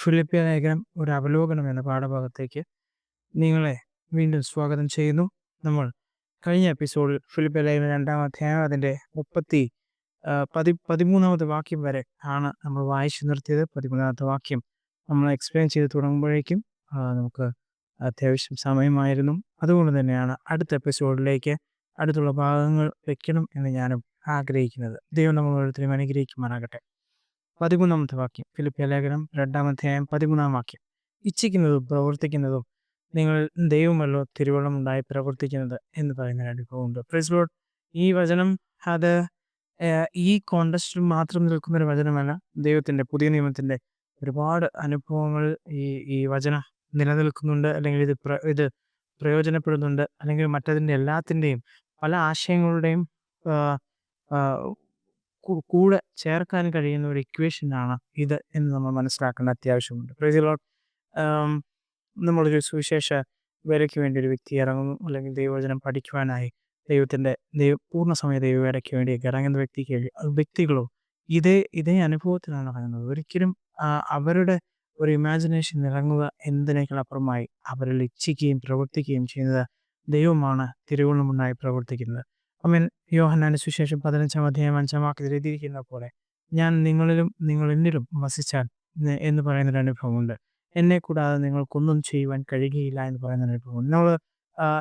ഫിലിപ്പിയ ലേഖനം ഒരു അവലോകനം എന്ന പാഠഭാഗത്തേക്ക് നിങ്ങളെ വീണ്ടും സ്വാഗതം ചെയ്യുന്നു. നമ്മൾ കഴിഞ്ഞ എപ്പിസോഡിൽ ഫിലിപ്പിയ ലേഖനം രണ്ടാം അധ്യായം അതിന്റെ മുപ്പത്തി പതി പതിമൂന്നാമത്തെ വാക്യം വരെ ആണ് നമ്മൾ വായിച്ചു നിർത്തിയത്. പതിമൂന്നാമത്തെ വാക്യം നമ്മൾ എക്സ്പ്ലെയിൻ ചെയ്ത് തുടങ്ങുമ്പോഴേക്കും നമുക്ക് അത്യാവശ്യം സമയമായിരുന്നു. അതുകൊണ്ട് തന്നെയാണ് അടുത്ത എപ്പിസോഡിലേക്ക് അടുത്തുള്ള ഭാഗങ്ങൾ വെക്കണം എന്ന് ഞാനും ആഗ്രഹിക്കുന്നത്. ദൈവം നമ്മൾ ഓരോരുത്തരും അനുഗ്രഹിക്കുമാറാകട്ടെ പതിമൂന്നാമത്തെ വാക്യം ഫിലിപ്പിയ ലേഖനം രണ്ടാം അധ്യായം പതിമൂന്നാം വാക്യം. ഇച്ഛിക്കുന്നതും പ്രവർത്തിക്കുന്നതും നിങ്ങൾ ദൈവമല്ലോ തിരുവള്ളം ഉണ്ടായി പ്രവർത്തിക്കുന്നത് എന്ന് പറയുന്ന അനുഭവമുണ്ട് പ്രൈസ് ഈ വചനം അത് ഈ കോണ്ടസ്റ്റിൽ മാത്രം നിൽക്കുന്ന ഒരു വചനമല്ല. ദൈവത്തിന്റെ പുതിയ നിയമത്തിന്റെ ഒരുപാട് അനുഭവങ്ങൾ ഈ ഈ വചന നിലനിൽക്കുന്നുണ്ട്. അല്ലെങ്കിൽ ഇത് ഇത് പ്രയോജനപ്പെടുന്നുണ്ട്. അല്ലെങ്കിൽ മറ്റതിന്റെ എല്ലാത്തിന്റെയും പല ആശയങ്ങളുടെയും കൂടെ ചേർക്കാൻ കഴിയുന്ന ഒരു ഇക്വേഷനാണ് ഇത് എന്ന് നമ്മൾ മനസ്സിലാക്കേണ്ട അത്യാവശ്യമുണ്ട്. പ്രൈസ് ലോഡ് നമ്മളൊരു സുവിശേഷ വേലയ്ക്ക് വേണ്ടി ഒരു വ്യക്തി ഇറങ്ങുന്നു അല്ലെങ്കിൽ ദൈവവചനം പഠിക്കുവാനായി ദൈവത്തിന്റെ ദൈവ പൂർണസമയ ദൈവവേലയ്ക്ക് വേണ്ടി ഇറങ്ങുന്ന വ്യക്തിക്ക് വ്യക്തികളോ ഇതേ ഇതേ അനുഭവത്തിലാണ് ഇറങ്ങുന്നത് ഒരിക്കലും അവരുടെ ഒരു ഇമാജിനേഷൻ ഇറങ്ങുക എന്നതിനേക്കാൾ അപ്പുറമായി അവരിൽ ഇച്ഛിക്കുകയും പ്രവർത്തിക്കുകയും ചെയ്യുന്നത് ദൈവമാണ് തിരുവോണമുണ്ടായി പ്രവർത്തിക്കുന്നത്. അമ്മൻ യോഹന്നാന് സുശേഷം പതിനഞ്ചാം അധ്യായം അഞ്ചാം വാക്കിൽ എഴുതിയിരിക്കുന്ന പോലെ ഞാൻ നിങ്ങളിലും നിങ്ങൾ എന്നിലും വസിച്ചാൽ എന്ന് പറയുന്ന അനുഭവമുണ്ട്. എന്നെ കൂടാതെ നിങ്ങൾക്കൊന്നും ചെയ്യുവാൻ കഴിയുകയില്ല എന്ന് പറയുന്ന ഒരു അനുഭവം നമ്മൾ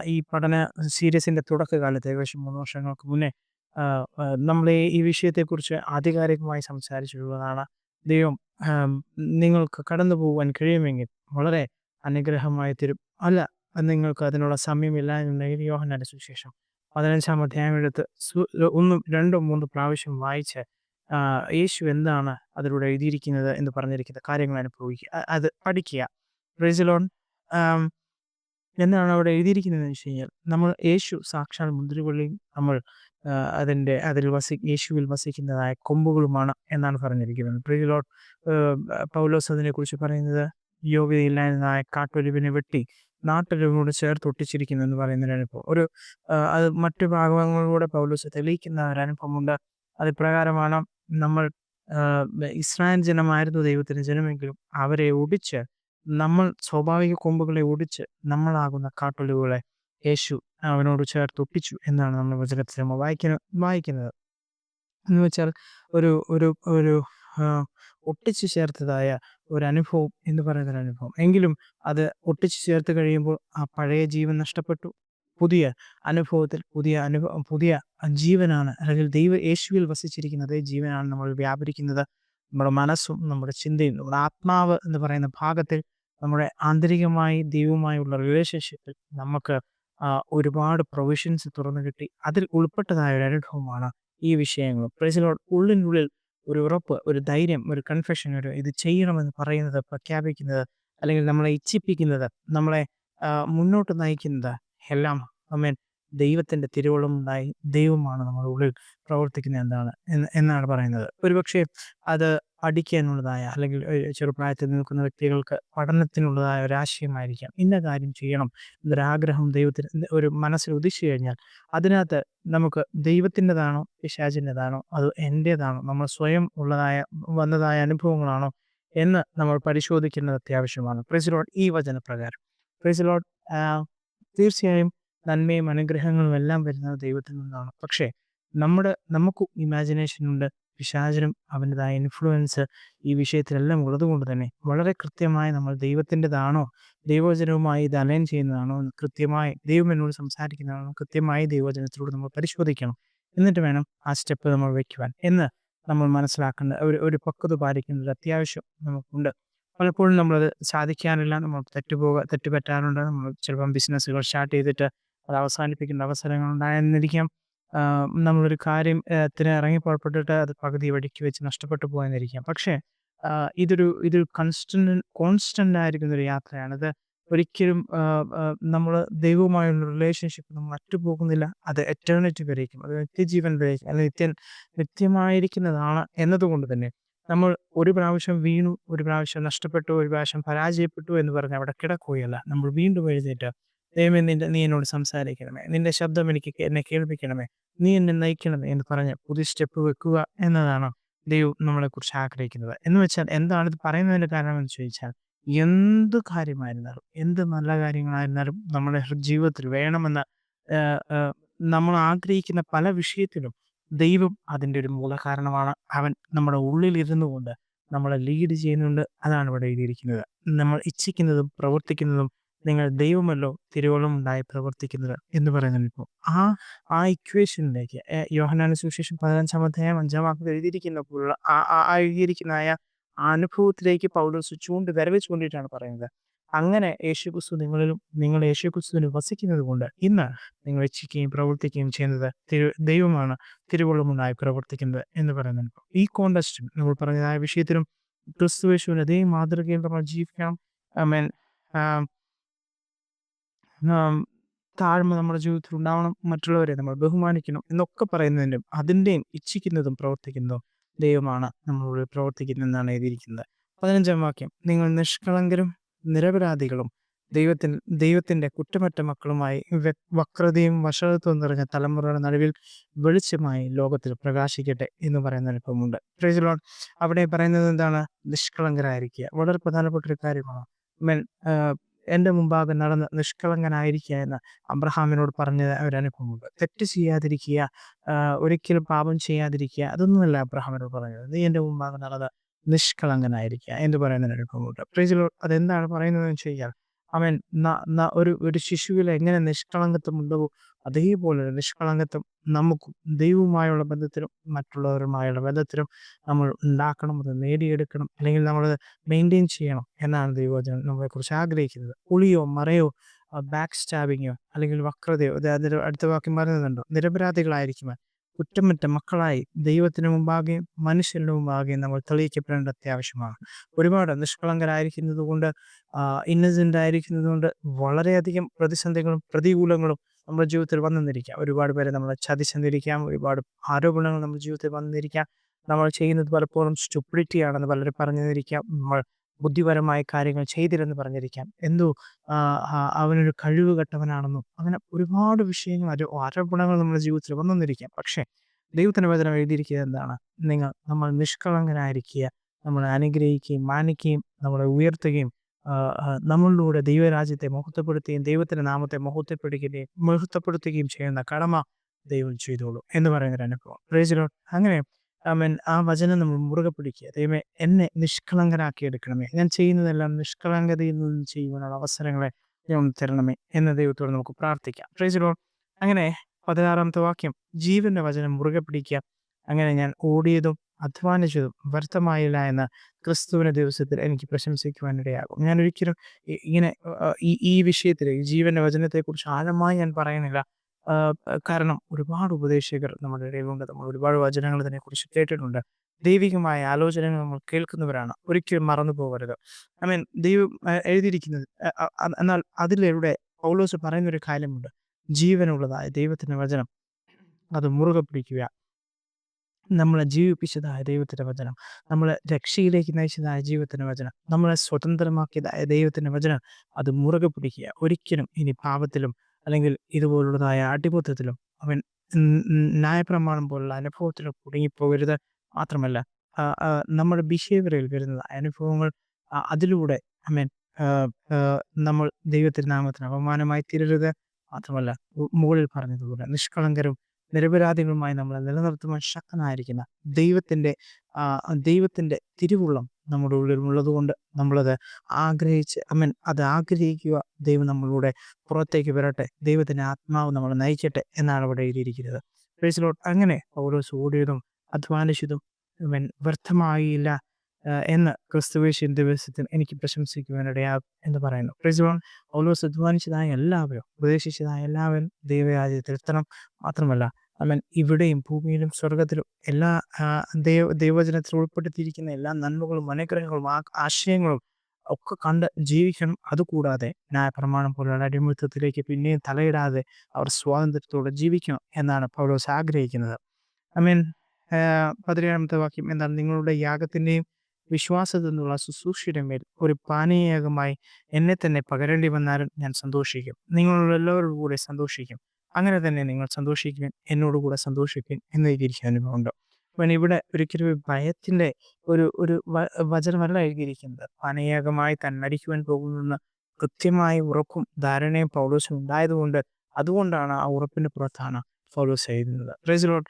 ഈ പഠന സീരീസിന്റെ തുടക്കകാലത്ത് ഏകദേശം മൂന്ന് വർഷങ്ങൾക്ക് മുന്നേ നമ്മൾ ഈ വിഷയത്തെക്കുറിച്ച് ആധികാരികമായി സംസാരിച്ചിട്ടുള്ളതാണ്. ദൈവം നിങ്ങൾക്ക് കടന്നു പോകുവാൻ കഴിയുമെങ്കിൽ വളരെ അനുഗ്രഹമായി തരും അല്ല നിങ്ങൾക്ക് അതിനുള്ള സമയമില്ല എന്നുണ്ടെങ്കിൽ യോഹന്നാന്റെ സുശേഷം പതിനഞ്ചാം അധ്യായം എടുത്ത് ഒന്നും രണ്ടോ മൂന്നോ പ്രാവശ്യം വായിച്ച് യേശു എന്താണ് അതിലൂടെ എഴുതിയിരിക്കുന്നത് എന്ന് പറഞ്ഞിരിക്കുന്ന കാര്യങ്ങൾ അനുഭവിക്കുക. അത് പഠിക്കുക. റേസിലോൺ എന്താണ് അവിടെ എഴുതിയിരിക്കുന്നത് എന്ന് വെച്ച് കഴിഞ്ഞാൽ നമ്മൾ യേശു സാക്ഷാൽ മുന്തിരിവള്ളിയും നമ്മൾ അതിന്റെ അതിൽ വസി യേശുവിൽ വസിക്കുന്നതായ കൊമ്പുകളുമാണ് എന്നാണ് പറഞ്ഞിരിക്കുന്നത്. പ്രിയലോട്ട് പൗലോസ് അതിനെക്കുറിച്ച് പറയുന്നത് യോഗ്യതയില്ലായിരുന്നതായ കാട്ടൊലിവിനെ വെട്ടി നാട്ടൊലിവിനോട് ചേർത്ത് ഒട്ടിച്ചിരിക്കുന്നു എന്ന് പറയുന്ന ഒരു അനുഭവം ഒരു അത് മറ്റു ഭാഗങ്ങളിലൂടെ പൗലോസ് തെളിയിക്കുന്ന ഒരു അനുഭവമുണ്ട് അത് പ്രകാരമാണ് നമ്മൾ ഇസ്രായേൽ ജനമായിരുന്നു ദൈവത്തിന് ജനമെങ്കിലും അവരെ ഒടിച്ച് നമ്മൾ സ്വാഭാവിക കൊമ്പുകളെ ഒടിച്ച് നമ്മളാകുന്ന കാട്ടൊലിവുകളെ യേശു അവനോട് ചേർത്ത് ഒട്ടിച്ചു എന്നാണ് നമ്മൾ വചനത്തിൽ നമ്മൾ വായിക്കുന്ന വായിക്കുന്നത്. എന്ന് വെച്ചാൽ ഒരു ഒരു ഒരു ഒട്ടിച്ചു ചേർത്തതായ ഒരു അനുഭവം എന്ന് പറയുന്ന ഒരു അനുഭവം എങ്കിലും അത് ഒട്ടിച്ചു ചേർത്ത് കഴിയുമ്പോൾ ആ പഴയ ജീവൻ നഷ്ടപ്പെട്ടു. പുതിയ അനുഭവത്തിൽ പുതിയ അനുഭവം പുതിയ ജീവനാണ് അല്ലെങ്കിൽ ദൈവ യേശുവിൽ വസിച്ചിരിക്കുന്ന അതേ ജീവനാണ് നമ്മൾ വ്യാപരിക്കുന്നത്. നമ്മുടെ മനസ്സും നമ്മുടെ ചിന്തയും നമ്മുടെ ആത്മാവ് എന്ന് പറയുന്ന ഭാഗത്തിൽ നമ്മുടെ ആന്തരികമായി ദൈവവുമായുള്ള റിലേഷൻഷിപ്പിൽ നമുക്ക് ഒരുപാട് പ്രൊവിഷൻസ് തുറന്നു കിട്ടി. അതിൽ ഉൾപ്പെട്ടതായ ഒരു അനുഭവമാണ് ഈ വിഷയങ്ങളും പ്രസിലോട് ഉള്ളിനുള്ളിൽ ഒരു ഉറപ്പ് ഒരു ധൈര്യം ഒരു കൺഫെഷൻ ഒരു ഇത് ചെയ്യണമെന്ന് പറയുന്നത് പ്രഖ്യാപിക്കുന്നത് അല്ലെങ്കിൽ നമ്മളെ ഇച്ഛിപ്പിക്കുന്നത് നമ്മളെ മുന്നോട്ട് നയിക്കുന്നത് എല്ലാം ആമേൻ ദൈവത്തിന്റെ തിരുവള്ളമുണ്ടായി ദൈവമാണ് നമ്മുടെ ഉള്ളിൽ പ്രവർത്തിക്കുന്നത് എന്താണ് എന്ന് എന്നാണ് പറയുന്നത്. ഒരുപക്ഷെ അത് പഠിക്കാനുള്ളതായ അല്ലെങ്കിൽ ചെറുപ്രായത്തിൽ നിൽക്കുന്ന വ്യക്തികൾക്ക് പഠനത്തിനുള്ളതായ ഒരു ആശയമായിരിക്കാം. ഇന്ന കാര്യം ചെയ്യണം എന്നൊരാഗ്രഹം ദൈവത്തിന് ഒരു മനസ്സിൽ ഉദിച്ചു കഴിഞ്ഞാൽ അതിനകത്ത് നമുക്ക് ദൈവത്തിന്റെതാണോ പിശാചിന്റെതാണോ അത് എന്റേതാണോ നമ്മൾ സ്വയം ഉള്ളതായ വന്നതായ അനുഭവങ്ങളാണോ എന്ന് നമ്മൾ പരിശോധിക്കേണ്ടത് അത്യാവശ്യമാണ്. പ്രിസിലോട്ട് ഈ വചനപ്രകാരം. പ്രിസിലോട്ട് തീർച്ചയായും നന്മയും അനുഗ്രഹങ്ങളും എല്ലാം വരുന്നത് ദൈവത്തിൽ നിന്നാണ്. പക്ഷേ നമ്മുടെ നമുക്ക് ഇമാജിനേഷൻ ഉണ്ട് പിശാചനും അവന്റെതായ ഇൻഫ്ലുവൻസ് ഈ വിഷയത്തിലെല്ലാം ഉള്ളതുകൊണ്ട് തന്നെ വളരെ കൃത്യമായി നമ്മൾ ദൈവത്തിന്റെതാണോ ദൈവവചനവുമായി ഇത് അലൈൻ ചെയ്യുന്നതാണോ കൃത്യമായി ദൈവം എന്നോട് സംസാരിക്കുന്നതാണോ കൃത്യമായി ദൈവവചനത്തിലൂടെ നമ്മൾ പരിശോധിക്കണം. എന്നിട്ട് വേണം ആ സ്റ്റെപ്പ് നമ്മൾ വയ്ക്കുവാൻ എന്ന് നമ്മൾ മനസ്സിലാക്കേണ്ട ഒരു ഒരു പക്വത പാലിക്കേണ്ട അത്യാവശ്യം നമുക്കുണ്ട്. പലപ്പോഴും നമ്മളത് സാധിക്കാറില്ല നമ്മൾ തെറ്റുപോക തെറ്റുപറ്റാറുണ്ട്. നമ്മൾ ചിലപ്പം ബിസിനസ്സുകൾ സ്റ്റാർട്ട് ചെയ്തിട്ട് അത് അവസാനിപ്പിക്കേണ്ട അവസരങ്ങൾ ഉണ്ടായെന്നിരിക്കാം. നമ്മളൊരു കാര്യം ആ, ത്തിന് ഇറങ്ങി പുറപ്പെട്ടിട്ട് അത് പകുതി വഴിക്ക് വെച്ച് നഷ്ടപ്പെട്ടു പോയെന്നിരിക്കാം. പക്ഷേ ഇതൊരു ഇതൊരു കൺസ്റ്റന്റ് കോൺസ്റ്റന്റ് ആയിരിക്കുന്ന ഒരു യാത്രയാണ്. ഇത് ഒരിക്കലും നമ്മൾ ദൈവവുമായുള്ള റിലേഷൻഷിപ്പ് നമ്മൾ അറ്റുപോകുന്നില്ല അത് എറ്റേണിറ്റി വരേക്കും അത് നിത്യജീവൻ വരേക്കും അല്ലെങ്കിൽ നിത്യ നിത്യമായിരിക്കുന്നതാണ് എന്നതുകൊണ്ട് തന്നെ നമ്മൾ ഒരു പ്രാവശ്യം വീണു ഒരു പ്രാവശ്യം നഷ്ടപ്പെട്ടു ഒരു പ്രാവശ്യം പരാജയപ്പെട്ടു എന്ന് പറഞ്ഞ് അവിടെ കിടക്കുകയല്ല. നമ്മൾ വീണ്ടും എഴുന്നേറ്റ് ദൈവമേ നിന്റെ നീ എന്നോട് സംസാരിക്കണമേ നിന്റെ ശബ്ദം എനിക്ക് എന്നെ കേൾപ്പിക്കണമേ നീ എന്നെ നയിക്കണമേ എന്ന് പറഞ്ഞ് പുതിയ സ്റ്റെപ്പ് വെക്കുക എന്നതാണ് ദൈവം നമ്മളെക്കുറിച്ച് ആഗ്രഹിക്കുന്നത്. എന്ന് വെച്ചാൽ എന്താണ് ഇത് കാരണം എന്ന് ചോദിച്ചാൽ എന്ത് കാര്യമായിരുന്നാലും, എന്ത് നല്ല കാര്യങ്ങളായിരുന്നാലും നമ്മുടെ ജീവിതത്തിൽ വേണമെന്ന് നമ്മൾ ആഗ്രഹിക്കുന്ന പല വിഷയത്തിലും ദൈവം അതിന്റെ ഒരു മൂല കാരണമാണ് അവൻ നമ്മുടെ ഉള്ളിൽ ഇരുന്നുകൊണ്ട് നമ്മളെ ലീഡ് ചെയ്യുന്നുണ്ട്. അതാണ് ഇവിടെ എഴുതിയിരിക്കുന്നത്. നമ്മൾ ഇച്ഛിക്കുന്നതും പ്രവർത്തിക്കുന്നതും നിങ്ങൾ ദൈവമല്ലോ തിരുവോളം ഉണ്ടായി പ്രവർത്തിക്കുന്നത് എന്ന് പറയുന്നത് ഇപ്പോൾ. ആ ആ ഇക്വേഷനിലേക്ക് യോഹനാന സുവിശേഷം 15-ാം അധ്യായം 5-ാം എഴുതിയിരിക്കുന്ന പോലുള്ള ആ ആ എഴുതിയിരിക്കുന്ന ആ ആ അനുഭവത്തിലേക്ക് പൗലോസ് ചൂണ്ട് വിരൽ ചൂണ്ടിയിട്ടാണ് പറയുന്നത്. അങ്ങനെ യേശുക്രിസ്തു നിങ്ങളിലും നിങ്ങൾ യേശുക്രിസ്തുവിന് വസിക്കുന്നത് കൊണ്ട് ഇന്ന് നിങ്ങൾ ഇച്ഛിക്കുകയും പ്രവർത്തിക്കുകയും ചെയ്യുന്നത് തിരു ദൈവമാണ് തിരുവള്ളമുണ്ടായി പ്രവർത്തിക്കുന്നത് എന്ന് പറയുന്നുണ്ട്. ഈ കോണ്ടസ്റ്റും നമ്മൾ പറഞ്ഞതായ വിഷയത്തിലും ക്രിസ്തു യേശുവിന് അതേ മാതൃകയിൽ നമ്മൾ ജീവിക്കണം. ഐ ആഹ് താഴ്മ നമ്മുടെ ജീവിതത്തിൽ ഉണ്ടാവണം. മറ്റുള്ളവരെ നമ്മൾ ബഹുമാനിക്കണം എന്നൊക്കെ പറയുന്നതിനും അതിന്റെയും ഇച്ഛിക്കുന്നതും പ്രവർത്തിക്കുന്നതും ദൈവമാണ് നമ്മളോട് പ്രവർത്തിക്കുന്നതെന്നാണ് എഴുതിയിരിക്കുന്നത്. 15-ാം വാക്യം നിങ്ങൾ നിഷ്കളങ്കരും നിരപരാധികളും ദൈവത്തിൽ ദൈവത്തിന്റെ കുറ്റമറ്റ മക്കളുമായി വക്രതയും വഷളത്വവും നിറഞ്ഞ തലമുറയുടെ നടുവിൽ വെളിച്ചമായി ലോകത്തിൽ പ്രകാശിക്കട്ടെ എന്ന് പറയുന്ന അനുഭവമുണ്ട്. Praise the Lord. അവിടെ പറയുന്നത് എന്താണ്? നിഷ്കളങ്കരായിരിക്കുക. വളരെ പ്രധാനപ്പെട്ട ഒരു കാര്യമാണ്. എന്റെ മുമ്പാകെ നടന്ന് നിഷ്കളങ്കനായിരിക്കുക എന്ന് അബ്രഹാമിനോട് പറഞ്ഞത് ഒരു അനുഭവമുണ്ട്. തെറ്റ് ചെയ്യാതിരിക്കുക, ഒരിക്കലും പാപം ചെയ്യാതിരിക്കുക അതൊന്നുമല്ല അബ്രഹാമിനോട് പറഞ്ഞത്. നീ എന്റെ മുമ്പാകെ നടന്ന് നിഷ്കളങ്കനായിരിക്കുക എന്ന് പറയുന്ന അനുഭവമുണ്ട്. Praise the lord. അതെന്താണ് പറയുന്നതെന്ന് വെച്ച് കഴിഞ്ഞാൽ ന ഒരു ഒരു ശിശുവിൽ എങ്ങനെ നിഷ്കളങ്കത്വം ഉണ്ടോ അതേപോലെ നിഷ്കളങ്കത്വം നമുക്കും ദൈവവുമായുള്ള ബന്ധത്തിലും മറ്റുള്ളവരുമായുള്ള ബന്ധത്തിലും നമ്മൾ ഉണ്ടാക്കണം. അത് നേടിയെടുക്കണം. അല്ലെങ്കിൽ നമ്മൾ മെയിന്റെയിൻ ചെയ്യണം എന്നാണ് ദൈവവചനം നമ്മളെക്കുറിച്ച് ആഗ്രഹിക്കുന്നത്. ഒളിയോ മറയോ ബാക്ക് സ്റ്റാബിങ്ങോ അല്ലെങ്കിൽ വക്രതയോ അതായത് അടുത്ത വാക്യം പറയുന്നുണ്ടോ നിരപരാധികളായിരിക്കുവാൻ കുറ്റമറ്റ മക്കളായി ദൈവത്തിന് മുമ്പാകെയും മനുഷ്യരുടെ മുമ്പാകെയും നമ്മൾ തെളിയിക്കപ്പെടേണ്ടത് അത്യാവശ്യമാണ്. ഒരുപാട് നിഷ്കളങ്കരായിരിക്കുന്നത് കൊണ്ട് ഇന്നസെന്റ് ആയിരിക്കുന്നത് കൊണ്ട് വളരെയധികം പ്രതിസന്ധികളും പ്രതികൂലങ്ങളും നമ്മുടെ ജീവിതത്തിൽ വന്നെന്നിരിക്കാം. ഒരുപാട് പേരെ നമ്മളെ ചതിച്ചെന്നിരിക്കാം. ഒരുപാട് ആരോപണങ്ങൾ നമ്മുടെ ജീവിതത്തിൽ വന്നിരിക്കാം നമ്മൾ ചെയ്യുന്നത് പലപ്പോഴും സ്റ്റുപ്പിഡിറ്റി ആണെന്ന് പലരും പറഞ്ഞിരിക്കാം നമ്മൾ ബുദ്ധിപരമായ കാര്യങ്ങൾ ചെയ്തില്ലെന്ന് പറഞ്ഞിരിക്കാം. എന്തോ അവനൊരു കഴിവ് കെട്ടവനാണെന്നും അങ്ങനെ ഒരുപാട് വിഷയങ്ങൾ ആരോ ആരോപണങ്ങൾ നമ്മുടെ ജീവിതത്തിൽ വന്നെന്നിരിക്കാം. പക്ഷേ ദൈവത്തിന്റെ വേദന എഴുതിയിരിക്കുന്നത് എന്താണ്? നിങ്ങൾ നമ്മൾ നിഷ്കളങ്കനായിരിക്കുക നമ്മളെ അനുഗ്രഹിക്കുകയും മാനിക്കുകയും നമ്മളെ ഉയർത്തുകയും നമ്മളിലൂടെ ദൈവരാജ്യത്തെ മഹത്വപ്പെടുത്തുകയും ദൈവത്തിന്റെ നാമത്തെ മഹത്വപ്പെടുകയും മഹത്വപ്പെടുത്തുകയും ചെയ്യുന്ന കടമ ദൈവം ചെയ്തോളൂ എന്ന് പറയുന്ന ഒരു അനുഭവം. ലോർഡ്. അങ്ങനെ അവൻ ആ വചനം നമ്മൾ മുറുകെ പിടിക്കുക. ദൈവമേ എന്നെ നിഷ്കളങ്കനാക്കി എടുക്കണമേ. ഞാൻ ചെയ്യുന്നതെല്ലാം നിഷ്കളങ്കതയിൽ നിന്ന് ചെയ്യുവാനുള്ള അവസരങ്ങളെ ഞാൻ തരണമേ എന്ന ദൈവത്തോട് നമുക്ക് പ്രാർത്ഥിക്കാം. ലോർഡ്. അങ്ങനെ 16-ാമത്തെ വാക്യം ജീവന്റെ വചനം മുറുകെ പിടിക്കുക. അങ്ങനെ ഞാൻ ഓടിയതും അധ്വാനിച്ചതും വ്യർത്ഥമായില്ല എന്ന് ക്രിസ്തുവിന്റെ ദിവസത്തിൽ എനിക്ക് പ്രശംസിക്കുവാനിടയാകും ഞാൻ ഒരിക്കലും ഇങ്ങനെ ഈ ഈ വിഷയത്തിൽ ജീവന്റെ വചനത്തെക്കുറിച്ച് ആഴമായി ഞാൻ പറയുന്നില്ല. കാരണം ഒരുപാട് ഉപദേശകർ നമ്മുടെ ഇടയിലുണ്ട്. നമ്മൾ ഒരുപാട് വചനങ്ങൾ ഇതിനെക്കുറിച്ച് കേട്ടിട്ടുണ്ട്. ദൈവികമായ ആലോചനകൾ നമ്മൾ കേൾക്കുന്നവരാണ്. ഒരിക്കലും മറന്നു പോകരുത്. ഐ മീൻ ദൈവം എഴുതിയിരിക്കുന്നത് എന്നാൽ അതിലൂടെ പൗലോസ് പറയുന്ന ഒരു കാര്യമുണ്ട്. ജീവനുള്ളതായ ദൈവത്തിന്റെ വചനം അത് മുറുകെ പിടിക്കുക. നമ്മളെ ജീവിപ്പിച്ചതായ ദൈവത്തിന്റെ വചനം, നമ്മളെ രക്ഷയിലേക്ക് നയിച്ചതായ ജീവിതത്തിന്റെ വചനം, നമ്മളെ സ്വതന്ത്രമാക്കിയതായ ദൈവത്തിന്റെ വചനം അത് മുറുകെ പിടിക്കുക. ഒരിക്കലും ഇനി പാപത്തിലും അല്ലെങ്കിൽ ഇതുപോലുള്ളതായ അടിമത്തത്തിലും അവൻ ന്യായപ്രമാണം പോലുള്ള അനുഭവത്തിലും കുടുങ്ങിപ്പോകരുത്. മാത്രമല്ല നമ്മുടെ ബിഹേവിയറിൽ വരുന്ന അനുഭവങ്ങൾ അതിലൂടെ ആഹ്, നമ്മൾ ദൈവത്തിന്റെ നാമത്തിന് അപമാനമായി തീരരുത്. മാത്രമല്ല മുകളിൽ പറഞ്ഞതുപോലെ നിഷ്കളങ്കരും നിരപരാധികളുമായി നമ്മളെ നിലനിർത്തുവാൻ ശക്തനായിരിക്കുന്ന ദൈവത്തിന്റെ ദൈവത്തിന്റെ തിരുവുള്ളം നമ്മുടെ ഉള്ളിൽ ഉള്ളതുകൊണ്ട് നമ്മളത് ആഗ്രഹിച്ച് ഐ മീൻ അത് ആഗ്രഹിക്കുക. ദൈവം നമ്മളുടെ പുറത്തേക്ക് വരട്ടെ. ദൈവത്തിന്റെ ആത്മാവ് നമ്മളെ നയിക്കട്ടെ എന്നാണ് അവിടെ എഴുതിയിരിക്കുന്നത്. അങ്ങനെ ഓരോ ഓടിയതും അധ്വാനിച്ചതും വ്യർത്ഥമായില്ല എന്ന് ക്രിസ്തുയേശുവിന്റെ ദിവസത്തിൽ എനിക്ക് പ്രശംസിക്കുവാൻ ഇടയാകും എന്ന് പറയുന്നു. പ്രൈസ് ഓലോസ് അധ്വാനിച്ചതായ എല്ലാവരും ഉപദേശിച്ചതായ എല്ലാവരും ദൈവരാജ്യത്തിൽ എത്തണം. മാത്രമല്ല അമൻ ഇവിടെയും ഭൂമിയിലും സ്വർഗത്തിലും എല്ലാ ദൈവ ദൈവജനത്തിൽ ഉൾപ്പെടുത്തിയിരിക്കുന്ന എല്ലാ നന്മകളും അനുഗ്രഹങ്ങളും ആശയങ്ങളും ഒക്കെ കണ്ട് ജീവിക്കണം. അതുകൂടാതെ ന്യായപ്രമാണം പോലുള്ള അടിമത്തത്തിലേക്ക് പിന്നെയും തലയിടാതെ അവർ സ്വാതന്ത്ര്യത്തോടെ ജീവിക്കണം എന്നാണ് പൗലോസ് ആഗ്രഹിക്കുന്നത്. ഐ മീൻ പതിനേഴാമത്തെ വാക്യം എന്താണ്? നിങ്ങളുടെ യാഗത്തിന്റെയും വിശ്വാസത്തിൽ നിന്നുള്ള ശുശ്രൂഷയുടെ മേൽ ഒരു പാനീയകമായി എന്നെ തന്നെ പകരേണ്ടി വന്നാലും ഞാൻ സന്തോഷിക്കും. നിങ്ങളെല്ലാവരോടും കൂടെ സന്തോഷിക്കും. അങ്ങനെ തന്നെ നിങ്ങൾ സന്തോഷിക്കുവാൻ എന്നോടുകൂടെ സന്തോഷിപ്പിൻ എന്ന് എഴുതിയിരിക്കുന്ന അനുഭവമുണ്ട്. അപ്പം ഇവിടെ ഒരിക്കലും ഭയത്തിന്റെ ഒരു ഒരു വചനമല്ല എഴുതിയിരിക്കുന്നത് പാനീയകമായി തന്നടിക്കുവാൻ പോകുന്ന കൃത്യമായ ഉറപ്പും ധാരണയും പൗലോസിന് ഉണ്ടായതുകൊണ്ട് അതുകൊണ്ടാണ് ആ ഉറപ്പിന് പുറത്താണ് പൗലോസ് ചെയ്യുന്നത്. റേസിലോട്ട്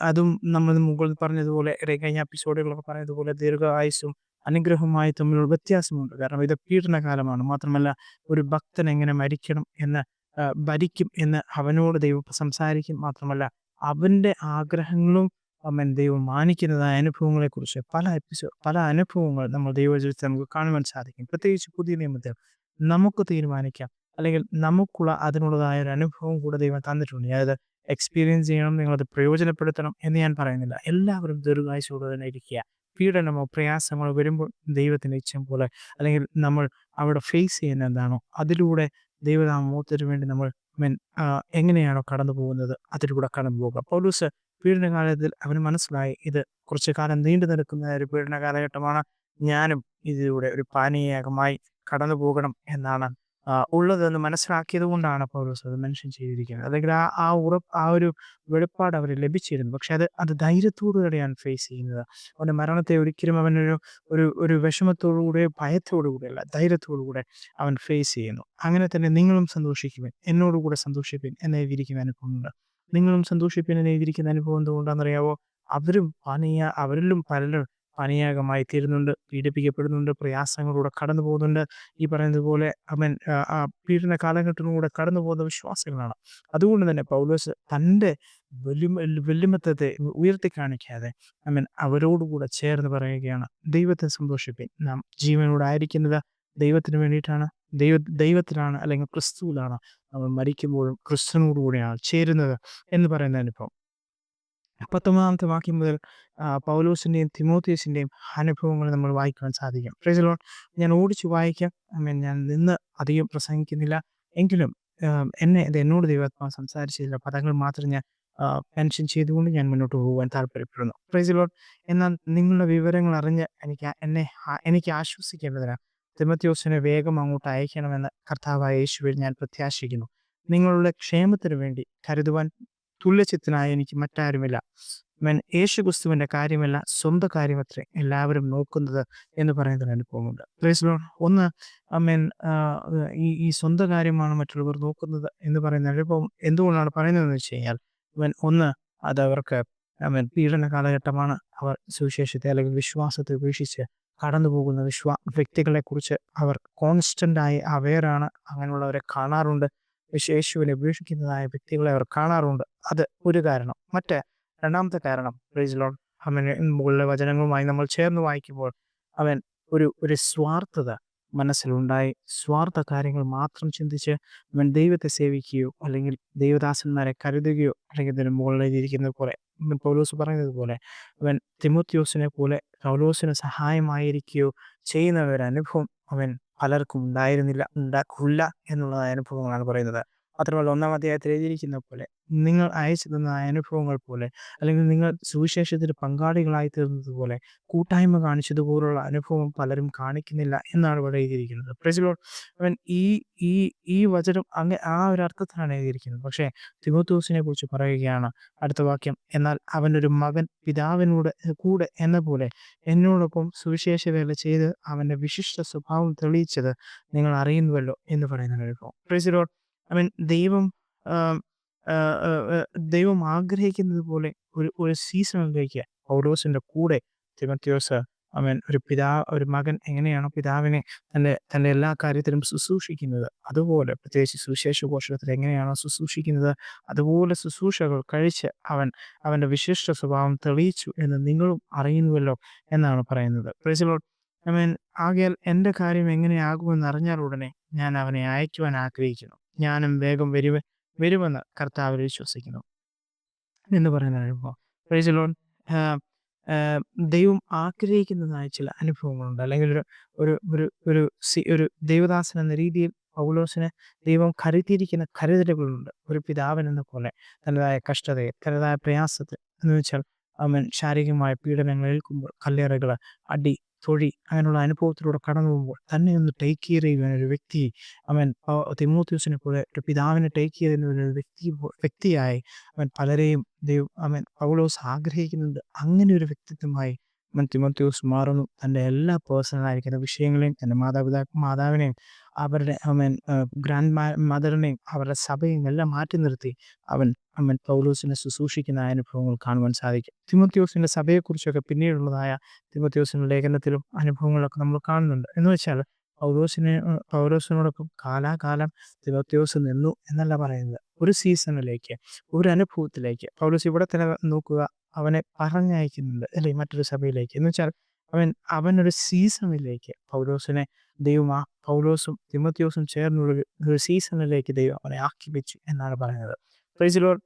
അതും നമ്മൾ മുകളിൽ പറഞ്ഞതുപോലെ കഴിഞ്ഞ എപ്പിസോഡുകളൊക്കെ പറഞ്ഞതുപോലെ ദീർഘായുസും അനുഗ്രഹവുമായി തമ്മിലുള്ള വ്യത്യാസമുണ്ട്. കാരണം ഇത് പീഡനകാലമാണ്. മാത്രമല്ല ഒരു ഭക്തൻ എങ്ങനെ മരിക്കണം എന്ന് ഭരിക്കും എന്ന് അവനോട് ദൈവം സംസാരിക്കും. മാത്രമല്ല അവന്റെ ആഗ്രഹങ്ങളും അവൻ ദൈവം മാനിക്കുന്നതായ അനുഭവങ്ങളെക്കുറിച്ച് പല എപ്പിസോഡ് പല അനുഭവങ്ങൾ നമ്മൾ ദൈവജീവിതത്തിൽ നമുക്ക് കാണുവാൻ സാധിക്കും. പ്രത്യേകിച്ച് പുതിയ നിയമത്തിൽ നമുക്ക് തീരുമാനിക്കാം. അല്ലെങ്കിൽ നമുക്കുള്ള അതിനുള്ളതായ ഒരു അനുഭവം കൂടെ ദൈവം തന്നിട്ടുണ്ട്. അതായത് എക്സ്പീരിയൻസ് ചെയ്യണം നിങ്ങളത് പ്രയോജനപ്പെടുത്തണം എന്ന് ഞാൻ പറയുന്നില്ല. എല്ലാവരും ദീർഘായുസോടെ തന്നെ ഇരിക്കുക. പീഡനമോ പ്രയാസങ്ങളോ വരുമ്പോൾ ദൈവത്തിന്റെ ഇച്ഛം പോലെ അല്ലെങ്കിൽ നമ്മൾ അവിടെ ഫേസ് ചെയ്യുന്ന എന്താണോ അതിലൂടെ ദൈവനാമോത്തിന് വേണ്ടി നമ്മൾ മെൻ എങ്ങനെയാണോ കടന്നു പോകുന്നത് അതിലൂടെ കടന്നു പോകുക. പൗലൂസ് പീഡനകാലത്തിൽ അവന് മനസ്സിലായി ഇത് കുറച്ചു കാലം നീണ്ടു നിൽക്കുന്ന ഒരു പീഡന കാലഘട്ടമാണ് ഞാനും ഇതിലൂടെ ഒരു പാനീയകമായി കടന്നു പോകണം എന്നാണ് ഉള്ളതെന്ന് മനസ്സിലാക്കിയത് കൊണ്ടാണ് പൗലോസ് അത് മെൻഷൻ ചെയ്തിരിക്കുന്നത്. അല്ലെങ്കിൽ ആ ആ ഉറപ്പ് ആ ഒരു വെളിപ്പാട് അവർ ലഭിച്ചിരുന്നു. പക്ഷെ അത് അത് ധൈര്യത്തോടുകൂടെയാണ് ഫേസ് ചെയ്യുന്നത്. അവന്റെ മരണത്തെ ഒരിക്കലും അവനൊരു ഒരു ഒരു വിഷമത്തോടുകൂടെ ഭയത്തോടുകൂടെയല്ല ധൈര്യത്തോടുകൂടെ അവൻ ഫേസ് ചെയ്യുന്നു. അങ്ങനെ തന്നെ നിങ്ങളും സന്തോഷിക്കുവാൻ. എന്നോടുകൂടെ സന്തോഷിപ്പിൻ എന്ന് അനുഭവമുണ്ട് നിങ്ങളും സന്തോഷിപ്പിൻ എന്ന് എഴുതിയിരിക്കുന്ന അനുഭവം എന്തുകൊണ്ടാണെന്നറിയാവോ? അവരും പണിയ അവരിലും പലരും പാനീയാകമായി തീരുന്നുണ്ട് പീഡിപ്പിക്കപ്പെടുന്നുണ്ട് പ്രയാസങ്ങളിലൂടെ കടന്നു പോകുന്നുണ്ട്. ഈ പറയുന്നത് പോലെ അവൻ ആ, പീഡന കാലഘട്ടത്തിലൂടെ കടന്നു പോകുന്ന വിശ്വാസികളാണ്. അതുകൊണ്ട് തന്നെ പൗലോസ് തന്റെ വെല്ലുമ വെല്ലുമത്തത്തെ ഉയർത്തി കാണിക്കാതെ അവൻ അവരോടുകൂടെ ചേർന്ന് പറയുകയാണ് ദൈവത്തെ സന്തോഷിപ്പിൻ. നാം ജീവനോടെ ആയിരിക്കുന്നത് ദൈവത്തിന് വേണ്ടിയിട്ടാണ്. ദൈവ ദൈവത്തിലാണ് അല്ലെങ്കിൽ ക്രിസ്തുവിലാണ് നമ്മൾ മരിക്കുമ്പോഴും ക്രിസ്തുവിനോടുകൂടിയാണ് ചേരുന്നത് എന്ന് പറയുന്ന അനുഭവം പത്തൊമ്പതാമത്തെ വാക്യം മുതൽ പൗലോസിന്റെയും തിമോത്തിയസിന്റെയും അനുഭവങ്ങൾ നമ്മൾ വായിക്കാൻ സാധിക്കും. Lord. ഞാൻ ഓടിച്ചു വായിക്കാം. ഞാൻ നിന്ന് അധികം പ്രസംഗിക്കുന്നില്ല. എങ്കിലും എന്നെ ഇത് എന്നോട് ദൈവാത്മാവ് സംസാരിച്ച ചില പദങ്ങൾ മാത്രം ഞാൻ പെൻഷൻ ചെയ്തുകൊണ്ട് ഞാൻ മുന്നോട്ട് പോകാൻ താല്പര്യപ്പെടുന്നു. പ്രൈസ് ലോഡ് എന്നാൽ നിങ്ങളുടെ വിവരങ്ങൾ അറിഞ്ഞ് എനിക്ക് എന്നെ എനിക്ക് ആശ്വസിക്കേണ്ടതിന് തിമത്യോസിനെ വേഗം അങ്ങോട്ട് അയക്കണമെന്ന് കർത്താവായ യേശുവിൽ ഞാൻ പ്രത്യാശിക്കുന്നു. നിങ്ങളുടെ ക്ഷേമത്തിന് വേണ്ടി കരുതുവാൻ തുല്യചിത്തനായ എനിക്ക് മറ്റാരുമില്ല. മൻ യേശു ക്രിസ്തുവിന്റെ കാര്യമല്ല സ്വന്തം കാര്യമത്രേ എല്ലാവരും നോക്കുന്നത് എന്ന് പറയുന്നതിന് അനുഭവമുണ്ട്. ഒന്ന് അമ്മൻ ഈ ഈ സ്വന്തം കാര്യമാണ് മറ്റുള്ളവർ നോക്കുന്നത് എന്ന് പറയുന്ന അനുഭവം എന്തുകൊണ്ടാണ് പറയുന്നതെന്ന് വെച്ച് കഴിഞ്ഞാൽ മീൻ ഒന്ന് അത് അവർക്ക് മീൻ പീഡന കാലഘട്ടമാണ്. അവർ സുവിശേഷത്തെ അല്ലെങ്കിൽ വിശ്വാസത്തെ ഉപേക്ഷിച്ച് കടന്നു പോകുന്ന വിശ്വാ വ്യക്തികളെ കുറിച്ച് അവർ കോൺസ്റ്റന്റ് ആയി അവെയറാണ് അങ്ങനെയുള്ളവരെ കാണാറുണ്ട്. യേശു- യേശുവിനെ ഉപേക്ഷിക്കുന്നതായ വ്യക്തികളെ അവർ കാണാറുണ്ട്. അത് ഒരു കാരണം. മറ്റ് രണ്ടാമത്തെ കാരണം ലോഡ് അവന് മുകളിലെ വചനങ്ങളുമായി നമ്മൾ ചേർന്ന് വായിക്കുമ്പോൾ അവൻ ഒരു ഒരു സ്വാർത്ഥത മനസ്സിലുണ്ടായി. സ്വാർത്ഥ കാര്യങ്ങൾ മാത്രം ചിന്തിച്ച് അവൻ ദൈവത്തെ സേവിക്കുകയോ അല്ലെങ്കിൽ ദൈവദാസന്മാരെ കരുതുകയോ അല്ലെങ്കിൽ ഇതിന് മുകളിലെഴുതിയിരിക്കുന്നത് പോലെ പൗലോസ് പറയുന്നത് പോലെ അവൻ തിമോത്യോസിനെ പോലെ പൗലോസിന് സഹായമായിരിക്കുകയോ ചെയ്യുന്ന ഒരു അനുഭവം അവൻ പലർക്കും ഉണ്ടായിരുന്നില്ല ഉണ്ടാക്കില്ല എന്നുള്ളതായ അനുഭവങ്ങളാണ് പറയുന്നത്. മാത്രമല്ല ഒന്നാം അധ്യായത്തിൽ എഴുതിയിരിക്കുന്ന പോലെ നിങ്ങൾ അയച്ചു തന്ന അനുഭവങ്ങൾ പോലെ അല്ലെങ്കിൽ നിങ്ങൾ സുവിശേഷത്തിൽ പങ്കാളികളായി തീർന്നത് പോലെ കൂട്ടായ്മ കാണിച്ചതുപോലുള്ള അനുഭവം പലരും കാണിക്കുന്നില്ല എന്നാണ് ഇവിടെ എഴുതിയിരിക്കുന്നത്. പ്രസിലോ അവൻ ഈ ഈ ഈ വചനം അങ്ങ് ആ ഒരു അർത്ഥത്തിലാണ് എഴുതിയിരിക്കുന്നത്. പക്ഷേ തിമോത്തോസിനെ കുറിച്ച് പറയുകയാണ് അടുത്ത വാക്യം എന്നാൽ അവനൊരു മകൻ പിതാവിനോട് കൂടെ എന്ന പോലെ എന്നോടൊപ്പം സുവിശേഷ വേല ചെയ്ത് അവന്റെ വിശിഷ്ട സ്വഭാവം തെളിയിച്ചത് നിങ്ങൾ അറിയുന്നുവല്ലോ എന്ന് പറയുന്ന അനുഭവം. പ്രസിലോ അവൻ ദൈവം ദൈവം ആഗ്രഹിക്കുന്നത് പോലെ ഒരു ഒരു സീസൺ സീസണിലേക്ക് പൗലോസിന്റെ കൂടെ തിമത്യോസ് അവൻ ഒരു പിതാ ഒരു മകൻ എങ്ങനെയാണോ പിതാവിനെ തന്റെ തന്റെ എല്ലാ കാര്യത്തിലും ശുശ്രൂഷിക്കുന്നത്. അതുപോലെ പ്രത്യേകിച്ച് സുവിശേഷ പോഷകത്തിൽ എങ്ങനെയാണോ ശുശ്രൂഷിക്കുന്നത് അതുപോലെ ശുശ്രൂഷകൾ കഴിച്ച് അവൻ അവന്റെ വിശിഷ്ട സ്വഭാവം തെളിയിച്ചു എന്ന് നിങ്ങളും അറിയുന്നുവല്ലോ എന്നാണ് പറയുന്നത്. പ്രിൻസിപ്പൾ ഐ മീൻ ആകയാൽ എന്റെ കാര്യം എങ്ങനെയാകുമെന്ന് അറിഞ്ഞാൽ ഉടനെ ഞാൻ അവനെ അയക്കുവാൻ ആഗ്രഹിക്കുന്നു. ഞാനും വേഗം വരുവ വരുമെന്ന് കർത്താവിൽ വിശ്വസിക്കുന്നു. എന്ന് പറയുന്ന അനുഭവം. ദൈവം ആഗ്രഹിക്കുന്നതായ ചില അനുഭവങ്ങളുണ്ട്. അല്ലെങ്കിൽ ഒരു ഒരു ഒരു ഒരു ഒരു ദൈവദാസൻ എന്ന രീതിയിൽ പൗലോസിന് ദൈവം കരുതിയിരിക്കുന്ന കരുതലുകളുണ്ട്. ഒരു പിതാവൻ എന്ന പോലെ തനതായ കഷ്ടതയെ തനതായ പ്രയാസത്തെ എന്ന് വെച്ചാൽ അവൻ ശാരീരികമായ പീഡനങ്ങൾ ഏൽക്കുമ്പോൾ കല്ലേറുകൾ അടി തൊഴി അങ്ങനെയുള്ള അനുഭവത്തിലൂടെ കടന്നു പോകുമ്പോൾ തന്നെ ഒന്ന് ടേക്ക് കെയർ ചെയ്യുവാൻ ഒരു വ്യക്തി അവൻ തിമോത്യൂസിനെ പോലെ ഒരു പിതാവിനെ ടേക്ക് ചെയ്യുന്ന ഒരു വ്യക്തി വ്യക്തിയായി അവൻ പലരെയും ദൈവം അവൻ പൗലോസ് ആഗ്രഹിക്കുന്നുണ്ട് അങ്ങനെ ഒരു വ്യക്തിത്വമായി അവൻ തിമത്യൂസ് മാറുന്നു. തന്റെ എല്ലാ പേഴ്സണലായിരിക്കുന്ന വിഷയങ്ങളെയും തന്റെ മാതാപിതാ മാതാവിനെയും അവരുടെ അവൻ ഗ്രാൻഡ് മദറിനെയും അവരുടെ സഭയും എല്ലാം മാറ്റി നിർത്തി അവൻ അവൻ പൗലോസിനെ ശുശ്രൂഷിക്കുന്ന അനുഭവങ്ങൾ കാണുവാൻ സാധിക്കും. തിമോത്യോസിന്റെ സഭയെക്കുറിച്ചൊക്കെ പിന്നീടുള്ളതായ തിമോത്യോസിന്റെ ലേഖനത്തിലും അനുഭവങ്ങളൊക്കെ നമ്മൾ കാണുന്നുണ്ട്. എന്ന് വെച്ചാൽ പൗലോസിനെ പൗലോസിനോടൊപ്പം കാലാകാലം തിമോത്തിയോസ് നിന്നു എന്നല്ല പറയുന്നത്. ഒരു സീസണിലേക്ക് ഒരു അനുഭവത്തിലേക്ക്. പൗലോസ് ഇവിടെ തന്നെ നോക്കുക. അവനെ പറഞ്ഞയക്കുന്നുണ്ട് അല്ലെ? മറ്റൊരു സഭയിലേക്ക്. എന്ന് വെച്ചാൽ അവൻ അവനൊരു സീസണിലേക്ക്. പൗലോസിനെ ദൈവം ആ പൗലോസും തിമത്യോസും ചേർന്നുള്ള ഒരു സീസണിലേക്ക് ദൈവം അവനെ ആക്കി വെച്ചു എന്നാണ് പറയുന്നത്. പ്രൈസിലോർ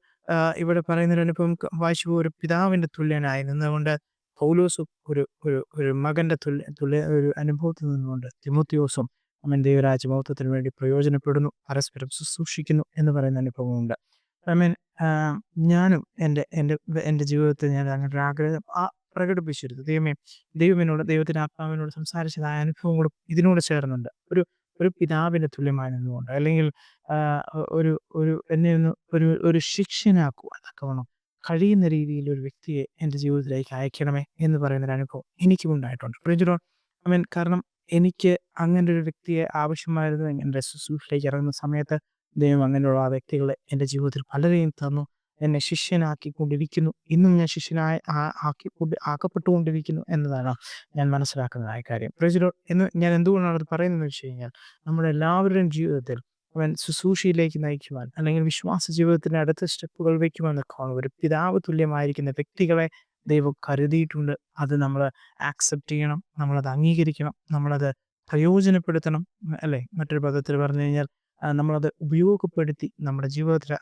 ഇവിടെ പറയുന്നൊരു അനുഭവം വായിച്ചു ഒരു പിതാവിന്റെ തുല്യനായി നിന്നുകൊണ്ട് പൗലോസും ഒരു ഒരു ഒരു മകന്റെ തുല്യ തുല്യ ഒരു അനുഭവത്തിൽ നിന്നുകൊണ്ട് തിമുത്തിയോസും അവൻ ദൈവരാജ്യമൗത്വത്തിന് വേണ്ടി പ്രയോജനപ്പെടുന്നു പരസ്പരം ശുശ്രൂഷിക്കുന്നു എന്ന് പറയുന്ന അനുഭവമുണ്ട് ഐ മീൻ ഞാനും എന്റെ എന്റെ എന്റെ ജീവിതത്തിൽ ഞാൻ അങ്ങനെ ആഗ്രഹം ആ പ്രകടിപ്പിച്ചിരുന്നു. ദൈവമേ ദൈവമിനോട് ദൈവത്തിന്റെ ആത്മാവിനോട് സംസാരിച്ചതായ അനുഭവങ്ങളും ഇതിനോട് ചേർന്നുണ്ട്. ഒരു ഒരു പിതാവിന് തുല്യമായ അല്ലെങ്കിൽ ഒരു ഒരു എന്നെ ഒന്ന് ഒരു ഒരു ശിക്ഷനാക്കുക തക്കവണ്ണം കഴിയുന്ന രീതിയിൽ ഒരു വ്യക്തിയെ എന്റെ ജീവിതത്തിലേക്ക് അയക്കണമേ എന്ന് പറയുന്ന ഒരു അനുഭവം എനിക്കും ഉണ്ടായിട്ടുണ്ട്. പ്രിഞ്ചുറോൺ ഐ മീൻ കാരണം എനിക്ക് അങ്ങനെ ഒരു വ്യക്തിയെ ആവശ്യമായിരുന്നു എന്റെ ശുശ്രൂഷയിലേക്ക് ഇറങ്ങുന്ന സമയത്ത് ദൈവം അങ്ങനെയുള്ള ആ വ്യക്തികളെ എന്റെ ജീവിതത്തിൽ പലരെയും തന്നു. എന്നെ ശിഷ്യനാക്കിക്കൊണ്ടിരിക്കുന്നു. ഇന്നും ഞാൻ ശിഷ്യനായ ആക്കിക്കൊണ്ട് ആക്കപ്പെട്ടുകൊണ്ടിരിക്കുന്നു എന്നതാണ് ഞാൻ മനസ്സിലാക്കുന്നതായ കാര്യം. പ്രജിലോ എന്ന് ഞാൻ എന്തുകൊണ്ടാണ് അത് പറയുന്നത് വെച്ച് കഴിഞ്ഞാൽ നമ്മുടെ എല്ലാവരുടെയും ജീവിതത്തിൽ അവൻ ശുശ്രൂഷയിലേക്ക് നയിക്കുവാൻ അല്ലെങ്കിൽ വിശ്വാസ ജീവിതത്തിന്റെ അടുത്ത സ്റ്റെപ്പുകൾ വയ്ക്കുവാൻ നിൽക്കുകയാണ് ഒരു പിതാവ് തുല്യമായിരിക്കുന്ന വ്യക്തികളെ ദൈവം കരുതിയിട്ടുണ്ട്. അത് നമ്മൾ ആക്സെപ്റ്റ് ചെയ്യണം. നമ്മളത് അംഗീകരിക്കണം. നമ്മളത് പ്രയോജനപ്പെടുത്തണം. അല്ലേ? മറ്റൊരു പദത്തിൽ പറഞ്ഞു കഴിഞ്ഞാൽ നമ്മളത് ഉപയോഗപ്പെടുത്തി നമ്മുടെ ജീവിതത്തിൽ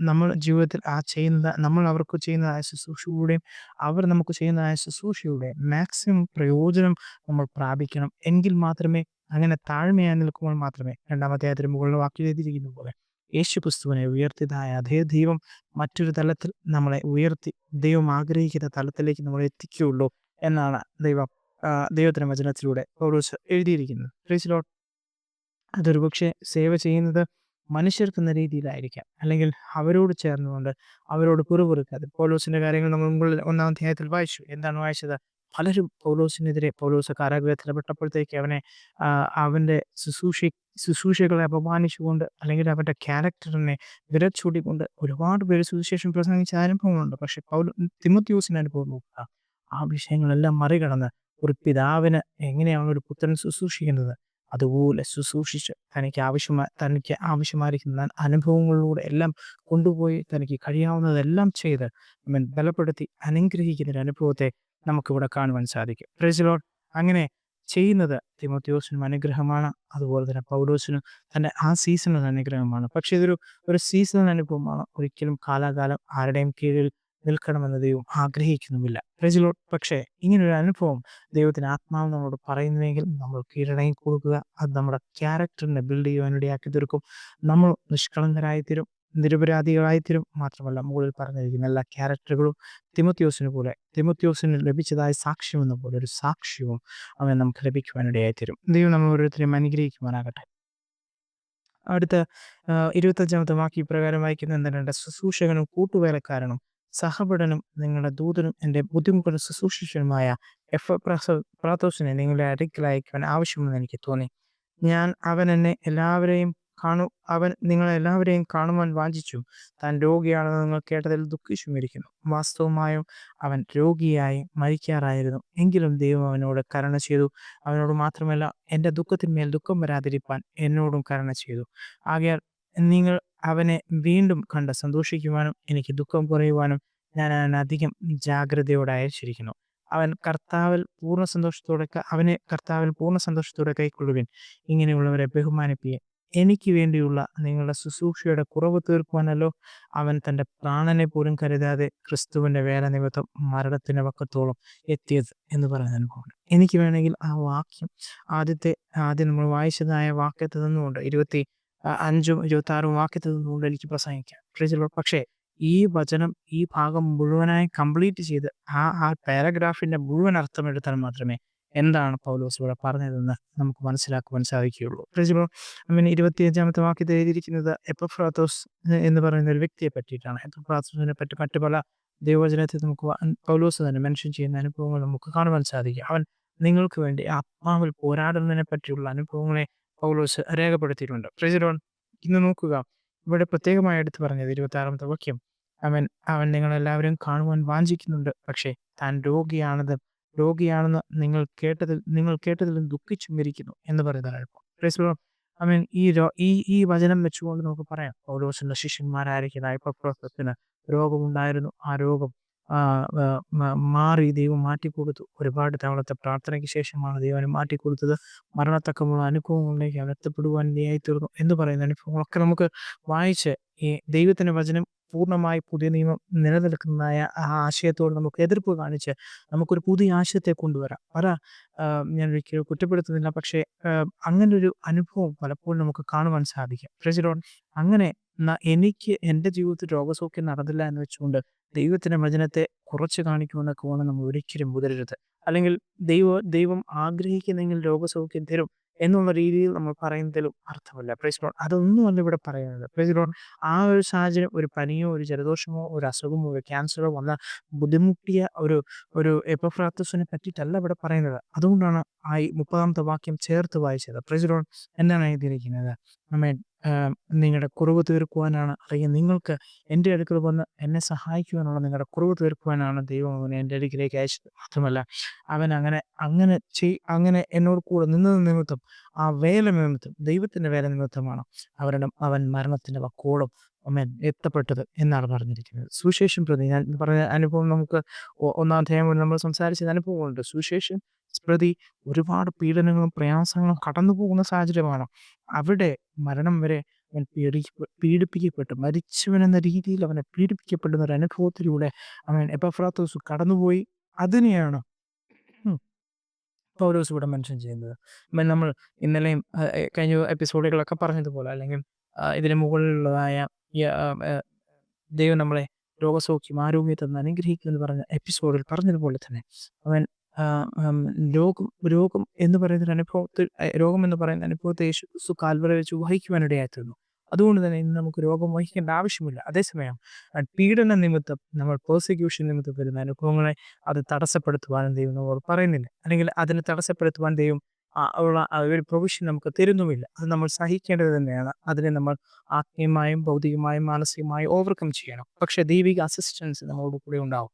നമ്മൾ ജീവിതത്തിൽ ആ ചെയ്യുന്ന നമ്മൾ അവർക്ക് ചെയ്യുന്നതായ ശുശ്രൂഷയുടെയും അവർ നമുക്ക് ചെയ്യുന്നതായ ശുശ്രൂഷയിലൂടെ മാക്സിമം പ്രയോജനം നമ്മൾ പ്രാപിക്കണം. എങ്കിൽ മാത്രമേ അങ്ങനെ താഴ്മയായി നിൽക്കുമ്പോൾ മാത്രമേ രണ്ടാമത്തെ അതിന് മുകളിൽ വാക്കി എഴുതിയിരിക്കുന്ന പോലെ യേശു ക്രിസ്തുവിനെ ഉയർത്തിയതായ അതേ ദൈവം മറ്റൊരു തലത്തിൽ നമ്മളെ ഉയർത്തി ദൈവം ആഗ്രഹിക്കുന്ന തലത്തിലേക്ക് നമ്മൾ എത്തിക്കുകയുള്ളൂ എന്നാണ് ദൈവം ദൈവത്തിന്റെ വചനത്തിലൂടെ എഴുതിയിരിക്കുന്നത്. അതൊരു പക്ഷേ സേവ ചെയ്യുന്നത് മനുഷ്യർക്കുന്ന രീതിയിലായിരിക്കാം. അല്ലെങ്കിൽ അവരോട് ചേർന്നുകൊണ്ട് അവരോട് പിറുപിറുക്കാതെ പൗലോസിന്റെ കാര്യങ്ങൾ നമ്മൾ മുകളിൽ ഒന്നാം അധ്യായത്തിൽ വായിച്ചു. എന്താണ് വായിച്ചത്? പലരും പൗലോസിനെതിരെ പൗലോസ് കാരാഗ്രഹത്തിൽപ്പെട്ടപ്പോഴത്തേക്ക് അവനെ അവന്റെ ശുശ്രൂഷ ശുശ്രൂഷകളെ അപമാനിച്ചുകൊണ്ട് അല്ലെങ്കിൽ അവന്റെ ക്യാരക്ടറിനെ വിരച്ചൂടിക്കൊണ്ട് ഒരുപാട് പേര് സുവിശേഷം പ്രസംഗിച്ച അനുഭവങ്ങളുണ്ട് പക്ഷെ പൗലോ തിമത്യൂസിന് അനുഭവം നോക്കുക. ആ വിഷയങ്ങളെല്ലാം മറികടന്ന് ഒരു പിതാവിന് എങ്ങനെയാണ് ഒരു പുത്രൻ ശുശ്രൂഷിക്കുന്നത്? അതുപോലെ ശുശ്രൂഷിച്ച് തനിക്ക് ആവശ്യമായി തനിക്ക് ആവശ്യമായിരിക്കുന്ന അനുഭവങ്ങളിലൂടെ എല്ലാം കൊണ്ടുപോയി തനിക്ക് കഴിയാവുന്നതെല്ലാം ചെയ്ത് അവൻ ബലപ്പെടുത്തി അനുഗ്രഹിക്കുന്ന ഒരു അനുഭവത്തെ നമുക്കിവിടെ കാണുവാൻ സാധിക്കും. പ്രസിലോട്ട് അങ്ങനെ ചെയ്യുന്നത് തിമോത്യോസിനും അനുഗ്രഹമാണ്. അതുപോലെ തന്നെ പൗലോസിനും തന്റെ ആ സീസണൽ അനുഗ്രഹമാണ്. പക്ഷെ ഇതൊരു ഒരു സീസണൽ അനുഭവമാണ്. ഒരിക്കലും കാലാകാലം ആരുടെയും കീഴിൽ നിൽക്കണമെന്ന് ദൈവം ആഗ്രഹിക്കുന്നുമില്ല. പ്രജലോ പക്ഷേ ഇങ്ങനൊരു അനുഭവം ദൈവത്തിന് ആത്മാവ് നമ്മളോട് പറയുന്നുവെങ്കിൽ നമ്മൾ കീഴടങ്ങി കൊടുക്കുക അത് നമ്മുടെ ക്യാരക്ടറിനെ ബിൽഡ് ചെയ്യുവാൻ ഇടയാക്കി തീർക്കും. നമ്മൾ നിഷ്കളങ്കരായി തീരും നിരപരാധികളായി തീരും മാത്രമല്ല മുകളിൽ പറഞ്ഞിരിക്കുന്ന എല്ലാ ക്യാരക്ടറുകളും തിമത്യോസിന് പോലെ തിമത്യോസിന് ലഭിച്ചതായ സാക്ഷ്യം എന്ന പോലെ ഒരു സാക്ഷ്യവും അവൻ നമുക്ക് ലഭിക്കുവാനിടയായി തീരും ദൈവം നമ്മൾ ഓരോരുത്തരെയും അനുഗ്രഹിക്കുവാനാകട്ടെ അടുത്ത ഇരുപത്തഞ്ചാമത്തെ വാക്യ പ്രകാരം വായിക്കുന്ന രണ്ട് ശുശ്രൂഷകനും കൂട്ടുവേലക്കാരനും സഹപഠനം നിങ്ങളുടെ ദൂതനും എന്റെ ബുദ്ധിമുട്ടുള്ള ശുശ്രൂഷനുമായ എഫ്. പ്രാത്തോസിനെ നിങ്ങളുടെ അടുക്കലയക്കുവാൻ ആവശ്യമെന്ന് എനിക്ക് തോന്നി. ഞാൻ അവൻ എന്നെ എല്ലാവരെയും കാണു അവൻ നിങ്ങളെല്ലാവരെയും കാണുവാൻ വാഞ്ചിച്ചു. താൻ രോഗിയാണെന്ന് നിങ്ങൾ കേട്ടതിൽ ദുഃഖിച്ചുമിരിക്കുന്നു. വാസ്തവമായും അവൻ രോഗിയായി മരിക്കാറായിരുന്നു. എങ്കിലും ദൈവം അവനോട് കരുണ ചെയ്തു. അവനോട് മാത്രമല്ല എന്റെ ദുഃഖത്തിന്മേൽ ദുഃഖം വരാതിരിപ്പാൻ എന്നോടും കരുണ ചെയ്തു. ആകയാൽ നിങ്ങൾ അവനെ വീണ്ടും കണ്ട് സന്തോഷിക്കുവാനും എനിക്ക് ദുഃഖം കുറയുവാനും ഞാൻ അവനധികം ജാഗ്രതയോടെ അയച്ചിരിക്കുന്നു അവൻ കർത്താവിൽ പൂർണ സന്തോഷത്തോടെ അവനെ കർത്താവിൽ പൂർണ സന്തോഷത്തോടെ കൈക്കൊള്ളുവിൻ. ഇങ്ങനെയുള്ളവരെ ബഹുമാനിപ്പിയെ. എനിക്ക് വേണ്ടിയുള്ള നിങ്ങളുടെ ശുശ്രൂഷയുടെ കുറവ് തീർക്കുവാനല്ലോ അവൻ തന്റെ പ്രാണനെ പോലും കരുതാതെ ക്രിസ്തുവിന്റെ വേല നിമിത്തം മരണത്തിന്റെ വക്കത്തോളം എത്തിയത് എന്ന് പറയുന്ന അനുഭവം എനിക്ക് വേണമെങ്കിൽ ആ വാക്യം ആദ്യത്തെ ആദ്യം നമ്മൾ വായിച്ചതായ വാക്യത്തിൽ നിന്നുകൊണ്ട് ഇരുപത്തി അഞ്ചും ഇരുപത്തി ആറും വാക്യത്തിൽ എനിക്ക് പ്രസംഗിക്കാം. പക്ഷേ ഈ വചനം ഈ ഭാഗം മുഴുവനായി കംപ്ലീറ്റ് ചെയ്ത് ആ ആ പാരഗ്രാഫിന്റെ മുഴുവൻ അർത്ഥം എടുത്താൽ മാത്രമേ എന്താണ് പൗലോസ് ഇവിടെ പറഞ്ഞതെന്ന് നമുക്ക് മനസ്സിലാക്കുവാൻ സാധിക്കുകയുള്ളൂ. പ്രജിബോ അങ്ങനെ ഇരുപത്തിയഞ്ചാമത്തെ വാക്യത്തിൽ എഴുതിയിരിക്കുന്നത് എപ്പഫ്രാത്തോസ് എന്ന് പറയുന്ന ഒരു വ്യക്തിയെ പറ്റിയിട്ടാണ്. എപ്പഫ്രാത്തോസിനെ പറ്റി മറ്റു പല ദൈവവചനത്തിൽ നമുക്ക് പൗലോസ് തന്നെ മെൻഷൻ ചെയ്യുന്ന അനുഭവങ്ങൾ നമുക്ക് കാണുവാൻ സാധിക്കും. അവൻ നിങ്ങൾക്ക് വേണ്ടി ആത്മാവിൽ പോരാടുന്നതിനെ പറ്റിയുള്ള അനുഭവങ്ങളെ പൗലോസ് രേഖപ്പെടുത്തിയിട്ടുണ്ട്. പ്രജിലോൺ ഇന്ന് നോക്കുക. ഇവിടെ പ്രത്യേകമായി എടുത്തു പറഞ്ഞത് ഇരുപത്തി ആറാമത്തെ വാക്യം. അവൻ അവൻ നിങ്ങളെല്ലാവരും കാണുവാൻ വാഞ്ചിക്കുന്നുണ്ട്. പക്ഷേ താൻ രോഗിയാണത് രോഗിയാണെന്ന് നിങ്ങൾ കേട്ടതിൽ നിങ്ങൾ കേട്ടതിൽ ദുഃഖിച്ചും ഇരിക്കുന്നു എന്ന് പറയുന്നതാണ് അവൻ ഈ ഈ ഈ വചനം വെച്ചുകൊണ്ട് നമുക്ക് പറയാം. പൗലോസിന്റെ ശിഷ്യന്മാരായിരിക്കുന്ന ഇപ്പത്തിന് രോഗമുണ്ടായിരുന്നു. ആ രോഗം മാറി ദൈവം മാറ്റിക്കൊടുത്തു. ഒരുപാട് തവണത്തെ പ്രാർത്ഥനയ്ക്ക് ശേഷമാണ് ദൈവം മാറ്റി മാറ്റിക്കൊടുത്തത്. മരണത്തക്കമുള്ള അനുഭവങ്ങളിലേക്ക് അവൻ എത്തപ്പെടുവാൻ നീയായി തീർന്നു എന്ന് പറയുന്ന അനുഭവങ്ങളൊക്കെ നമുക്ക് വായിച്ച് ഈ ദൈവത്തിന്റെ വചനം പൂർണമായി പുതിയ നിയമം നിലനിൽക്കുന്നതായ ആ ആശയത്തോട് നമുക്ക് എതിർപ്പ് കാണിച്ച് നമുക്കൊരു പുതിയ ആശയത്തെ കൊണ്ടുവരാം. പല ഞാൻ ഒരിക്കലും കുറ്റപ്പെടുത്തുന്നില്ല. പക്ഷേ അങ്ങനൊരു അനുഭവം പലപ്പോഴും നമുക്ക് കാണുവാൻ സാധിക്കും. പ്രസിഡോൺ അങ്ങനെ എനിക്ക് എന്റെ ജീവിതത്തിൽ രോഗസൗഖ്യം നടന്നില്ല എന്ന് വെച്ചുകൊണ്ട് ദൈവത്തിന്റെ വചനത്തെ കുറച്ച് കാണിക്കുമെന്നൊക്കെ വേണം നമ്മൾ ഒരിക്കലും മുതരരുത് അല്ലെങ്കിൽ ദൈവ ദൈവം ആഗ്രഹിക്കുന്നെങ്കിൽ രോഗസൗഖ്യം തരും. എന്നുള്ള രീതിയിൽ നമ്മൾ പറയുന്നതിലും അർത്ഥമില്ല. പ്രൈസ്ലോൺ അതൊന്നുമല്ല ഇവിടെ പറയുന്നത്. പ്രൈസ്ലോൺ ആ ഒരു സാഹചര്യം ഒരു പനിയോ ഒരു ജലദോഷമോ ഒരു അസുഖമോ ഒരു ക്യാൻസറോ വന്ന ബുദ്ധിമുട്ടിയ ഒരു ഒരു എപ്പോഫ്രാത്തസിനെ പറ്റിയിട്ടല്ല ഇവിടെ പറയുന്നത്. അതുകൊണ്ടാണ് ആ മുപ്പതാമത്തെ വാക്യം ചേർത്ത് വായിച്ചത്. പ്രൈസ്ലോൺ എന്താണ് എഴുതിയിരിക്കുന്നത്. അമ്മേ നിങ്ങളുടെ കുറവ് തീർക്കുവാനാണ് അല്ലെങ്കിൽ നിങ്ങൾക്ക് എന്റെ അടുക്കൽ വന്ന് എന്നെ സഹായിക്കുവാനുള്ള നിങ്ങളുടെ കുറവ് തീർക്കുവാനാണ് ദൈവം അവനെ എന്റെ അടുക്കിലേക്ക് അയച്ചത്. മാത്രമല്ല അവൻ അങ്ങനെ അങ്ങനെ ചെയ് അങ്ങനെ എന്നോട് കൂടെ നിന്നത് നിമിത്തം ആ വേല നിമിത്തം ദൈവത്തിന്റെ വേല നിമിത്തമാണ് അവരുടെ അവൻ മരണത്തിന്റെ വക്കോളം അമ്മൻ എത്തപ്പെട്ടത് എന്നാണ് പറഞ്ഞിരിക്കുന്നത്. സുശേഷം പ്രതി ഞാൻ പറഞ്ഞ അനുഭവം നമുക്ക് ഒന്നാം മുതൽ നമ്മൾ സംസാരിച്ചത് അനുഭവമുണ്ട്. സുശേഷം പ്രതി ഒരുപാട് പീഡനങ്ങളും പ്രയാസങ്ങളും കടന്നു പോകുന്ന സാഹചര്യമാണ്. അവിടെ മരണം വരെ അവൻ പീഡി പീഡിപ്പിക്കപ്പെട്ടു. മരിച്ചവൻ എന്ന രീതിയിൽ അവനെ പീഡിപ്പിക്കപ്പെടുന്ന ഒരു അനുഭവത്തിലൂടെ അവൻ എപ്പഫ്രാത്തോസ് കടന്നുപോയി. അതിനെയാണ് പൗലോസ് ഇവിടെ മെൻഷൻ ചെയ്യുന്നത്. നമ്മൾ ഇന്നലെയും കഴിഞ്ഞ എപ്പിസോഡുകളൊക്കെ പറഞ്ഞതുപോലെ അല്ലെങ്കിൽ ഇതിനു മുകളിലുള്ളതായ ദൈവം നമ്മളെ രോഗസൗഖ്യം ആരോഗ്യത്തെ അനുഗ്രഹിക്കും എന്ന് പറഞ്ഞ എപ്പിസോഡിൽ പറഞ്ഞതുപോലെ തന്നെ അവൻ രോഗം രോഗം എന്ന് പറയുന്ന അനുഭവത്തിൽ രോഗം എന്ന് പറയുന്ന അനുഭവത്തെ യേശു ക്രിസ്തു കാൽവറ വെച്ച് വഹിക്കുവാനിടയായി തീർന്നു അതുകൊണ്ട് തന്നെ ഇന്ന് നമുക്ക് രോഗം വഹിക്കേണ്ട ആവശ്യമില്ല. അതേസമയം പീഡന നിമിത്തം നമ്മൾ പ്രോസിക്യൂഷൻ നിമിത്തം വരുന്ന അനുഭവങ്ങളെ അത് തടസ്സപ്പെടുത്തുവാനും ദൈവം നമ്മൾ പറയുന്നില്ല. അല്ലെങ്കിൽ അതിനെ തടസ്സപ്പെടുത്തുവാൻ ദൈവം ഉള്ള ഒരു പ്രൊവിഷൻ നമുക്ക് തരുന്നുമില്ല. അത് നമ്മൾ സഹിക്കേണ്ടത് തന്നെയാണ്. അതിനെ നമ്മൾ ആത്മീയമായും ഭൗതികമായും മാനസികമായും ഓവർകം ചെയ്യണം. പക്ഷെ ദൈവിക അസിസ്റ്റൻസ് നമ്മളോട് കൂടെ ഉണ്ടാവും.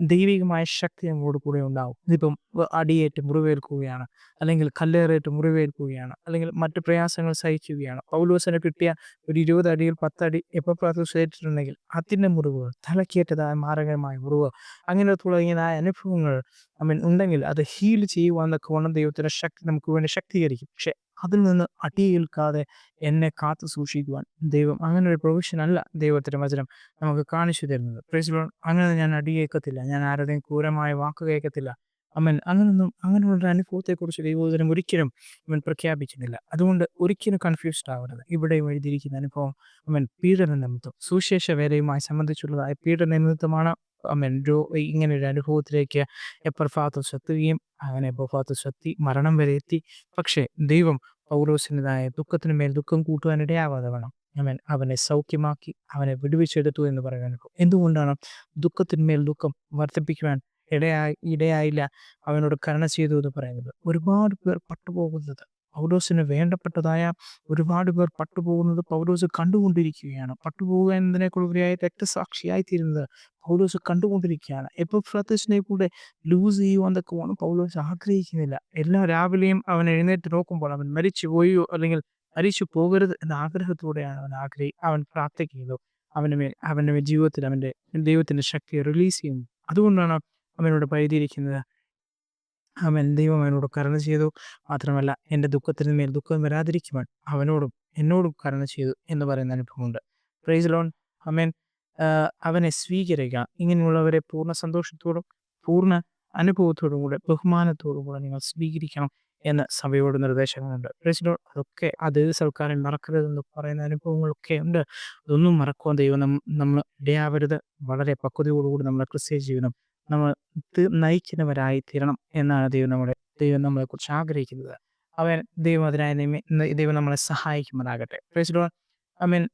ദൈവികമായ ശക്തി നമ്മളോട് കൂടെ ഉണ്ടാവും. ഇതിപ്പം അടിയേറ്റ് മുറിവേൽക്കുകയാണ് അല്ലെങ്കിൽ കല്ലേറേറ്റ് മുറിവേൽക്കുകയാണ് അല്ലെങ്കിൽ മറ്റു പ്രയാസങ്ങൾ സഹിക്കുകയാണ്. പൗലോസിന് കിട്ടിയ ഒരു ഇരുപത് അടിയിൽ പത്തടി എപ്പോൾ പ്രാർത്ഥിച്ചിട്ടുണ്ടെങ്കിൽ അതിന്റെ മുറിവ് തലക്കേറ്റതായ മാരകമായ മുറിവ് അങ്ങനെ തുടങ്ങിയതായ അനുഭവങ്ങൾ ഐ മീൻ ഉണ്ടെങ്കിൽ അത് ഹീൽ ചെയ്യുവാൻ വേണം ദൈവത്തിന്റെ ശക്തി നമുക്ക് വേണ്ടി ശക്തീകരിക്കും. പക്ഷെ അതിൽ നിന്ന് അടിയേൽക്കാതെ എന്നെ കാത്തു സൂക്ഷിക്കുവാൻ ദൈവം അങ്ങനെ ഒരു പ്രൊവിഷൻ അല്ല ദൈവത്തിന്റെ വചനം നമുക്ക് കാണിച്ചു തരുന്നത്. The അങ്ങനെ ഞാൻ അടിയേക്കത്തില്ല ഞാൻ ആരുടെയും ക്രൂരമായ വാക്ക് കേൾക്കത്തില്ല. അമ്മൻ അങ്ങനൊന്നും അങ്ങനെയുള്ള അനുഭവത്തെക്കുറിച്ച് ദൈവോദനം ഒരിക്കലും അവൻ പ്രഖ്യാപിക്കുന്നില്ല അതുകൊണ്ട് ഒരിക്കലും കൺഫ്യൂസ്ഡ് ആവരുത്. ഇവിടെ എഴുതിയിരിക്കുന്ന അനുഭവം അവൻ പീഡന നിമിത്തം. സുശേഷ വേലയുമായി സംബന്ധിച്ചുള്ളതായ പീഡന നിമിത്തമാണ് രോ ഇങ്ങനെ ഒരു അനുഭവത്തിലേക്ക് എപ്പർഫാത്തസ് എത്തുകയും അങ്ങനെ എപ്പർഫാത്തസ് എത്തി മരണം വരെ എത്തി. പക്ഷേ ദൈവം പൗരോസിന്റെതായ ദുഃഖത്തിന് മേൽ ദുഃഖം കൂട്ടുവാനിടയാവാതെ വേണം. അവൻ അവനെ സൗഖ്യമാക്കി അവനെ വിടുവിച്ചെടുത്തു എന്ന് പറയാൻ എന്തുകൊണ്ടാണ് ദുഃഖത്തിന്മേൽ ദുഃഖം വർദ്ധിപ്പിക്കുവാൻ ഇടയായി ഇടയായില്ല അവനോട് കരുണ ചെയ്തു എന്ന് പറയുന്നത്? ഒരുപാട് പേർ പട്ടുപോകുന്നത് പൗലോസിന് വേണ്ടപ്പെട്ടതായ ഒരുപാട് പേർ പട്ടുപോകുന്നത് പൗലോസ് കണ്ടുകൊണ്ടിരിക്കുകയാണ്. പട്ടുപോകുക എന്നതിനെക്കുറിയായി രക്തസാക്ഷിയായി തീരുന്നത് പൗലോസ് കണ്ടുകൊണ്ടിരിക്കുകയാണ്. എപ്പോൾ ഫ്രത്തിസിനെ കൂടെ ലൂസ് ചെയ്യുവാന്നൊക്കെ പോകണം പൗലോസ് ആഗ്രഹിക്കുന്നില്ല. എല്ലാ രാവിലെയും അവൻ എഴുന്നേറ്റ് നോക്കുമ്പോൾ അവൻ മരിച്ചു പോയോ അല്ലെങ്കിൽ മരിച്ചു പോകരുത് എന്ന ആഗ്രഹത്തോടെയാണ് അവൻ ആഗ്രഹി അവൻ പ്രാർത്ഥിക്കുന്നത്. അവന് മേൽ അവന്റെ ജീവിതത്തിൽ അവന്റെ ദൈവത്തിന്റെ ശക്തിയെ റിലീസ് ചെയ്യുന്നു. അതുകൊണ്ടാണ് അവനോട് പഴുതിയിരിക്കുന്നത്. അവൻ ദൈവം അവനോട് കരുണ ചെയ്തു. മാത്രമല്ല എന്റെ ദുഃഖത്തിന് മേൽ ദുഃഖം വരാതിരിക്കുവാൻ അവനോടും എന്നോടും കരുണ ചെയ്തു എന്ന് പറയുന്ന അനുഭവമുണ്ട്. പ്രൈസ് ലോൺ അമേൻ അവനെ സ്വീകരിക്കുക ഇങ്ങനെയുള്ളവരെ പൂർണ സന്തോഷത്തോടും പൂർണ അനുഭവത്തോടും കൂടെ ബഹുമാനത്തോടും കൂടെ നിങ്ങൾ സ്വീകരിക്കണം എന്ന് സഭയോട് നിർദ്ദേശങ്ങളുണ്ട്. ലോൺ അതൊക്കെ അത് സൽക്കാരം മറക്കരുതെന്ന് പറയുന്ന അനുഭവങ്ങളൊക്കെ ഉണ്ട്. അതൊന്നും മറക്കുവാൻ ദൈവം നമ്മൾ ഇടയാവരുത്. വളരെ പക്വതയോടുകൂടി നമ്മുടെ ക്രിസ്ത്യ ജീവിതം നമ്മൾ നയിക്കുന്നവരായി തീരണം എന്നാണ് ദൈവം നമ്മളെ ദൈവം നമ്മളെക്കുറിച്ച് ആഗ്രഹിക്കുന്നത്. അവൻ ദൈവം അതിനായി ദൈവം നമ്മളെ സഹായിക്കുമെന്നാകട്ടെ ഐ മീൻ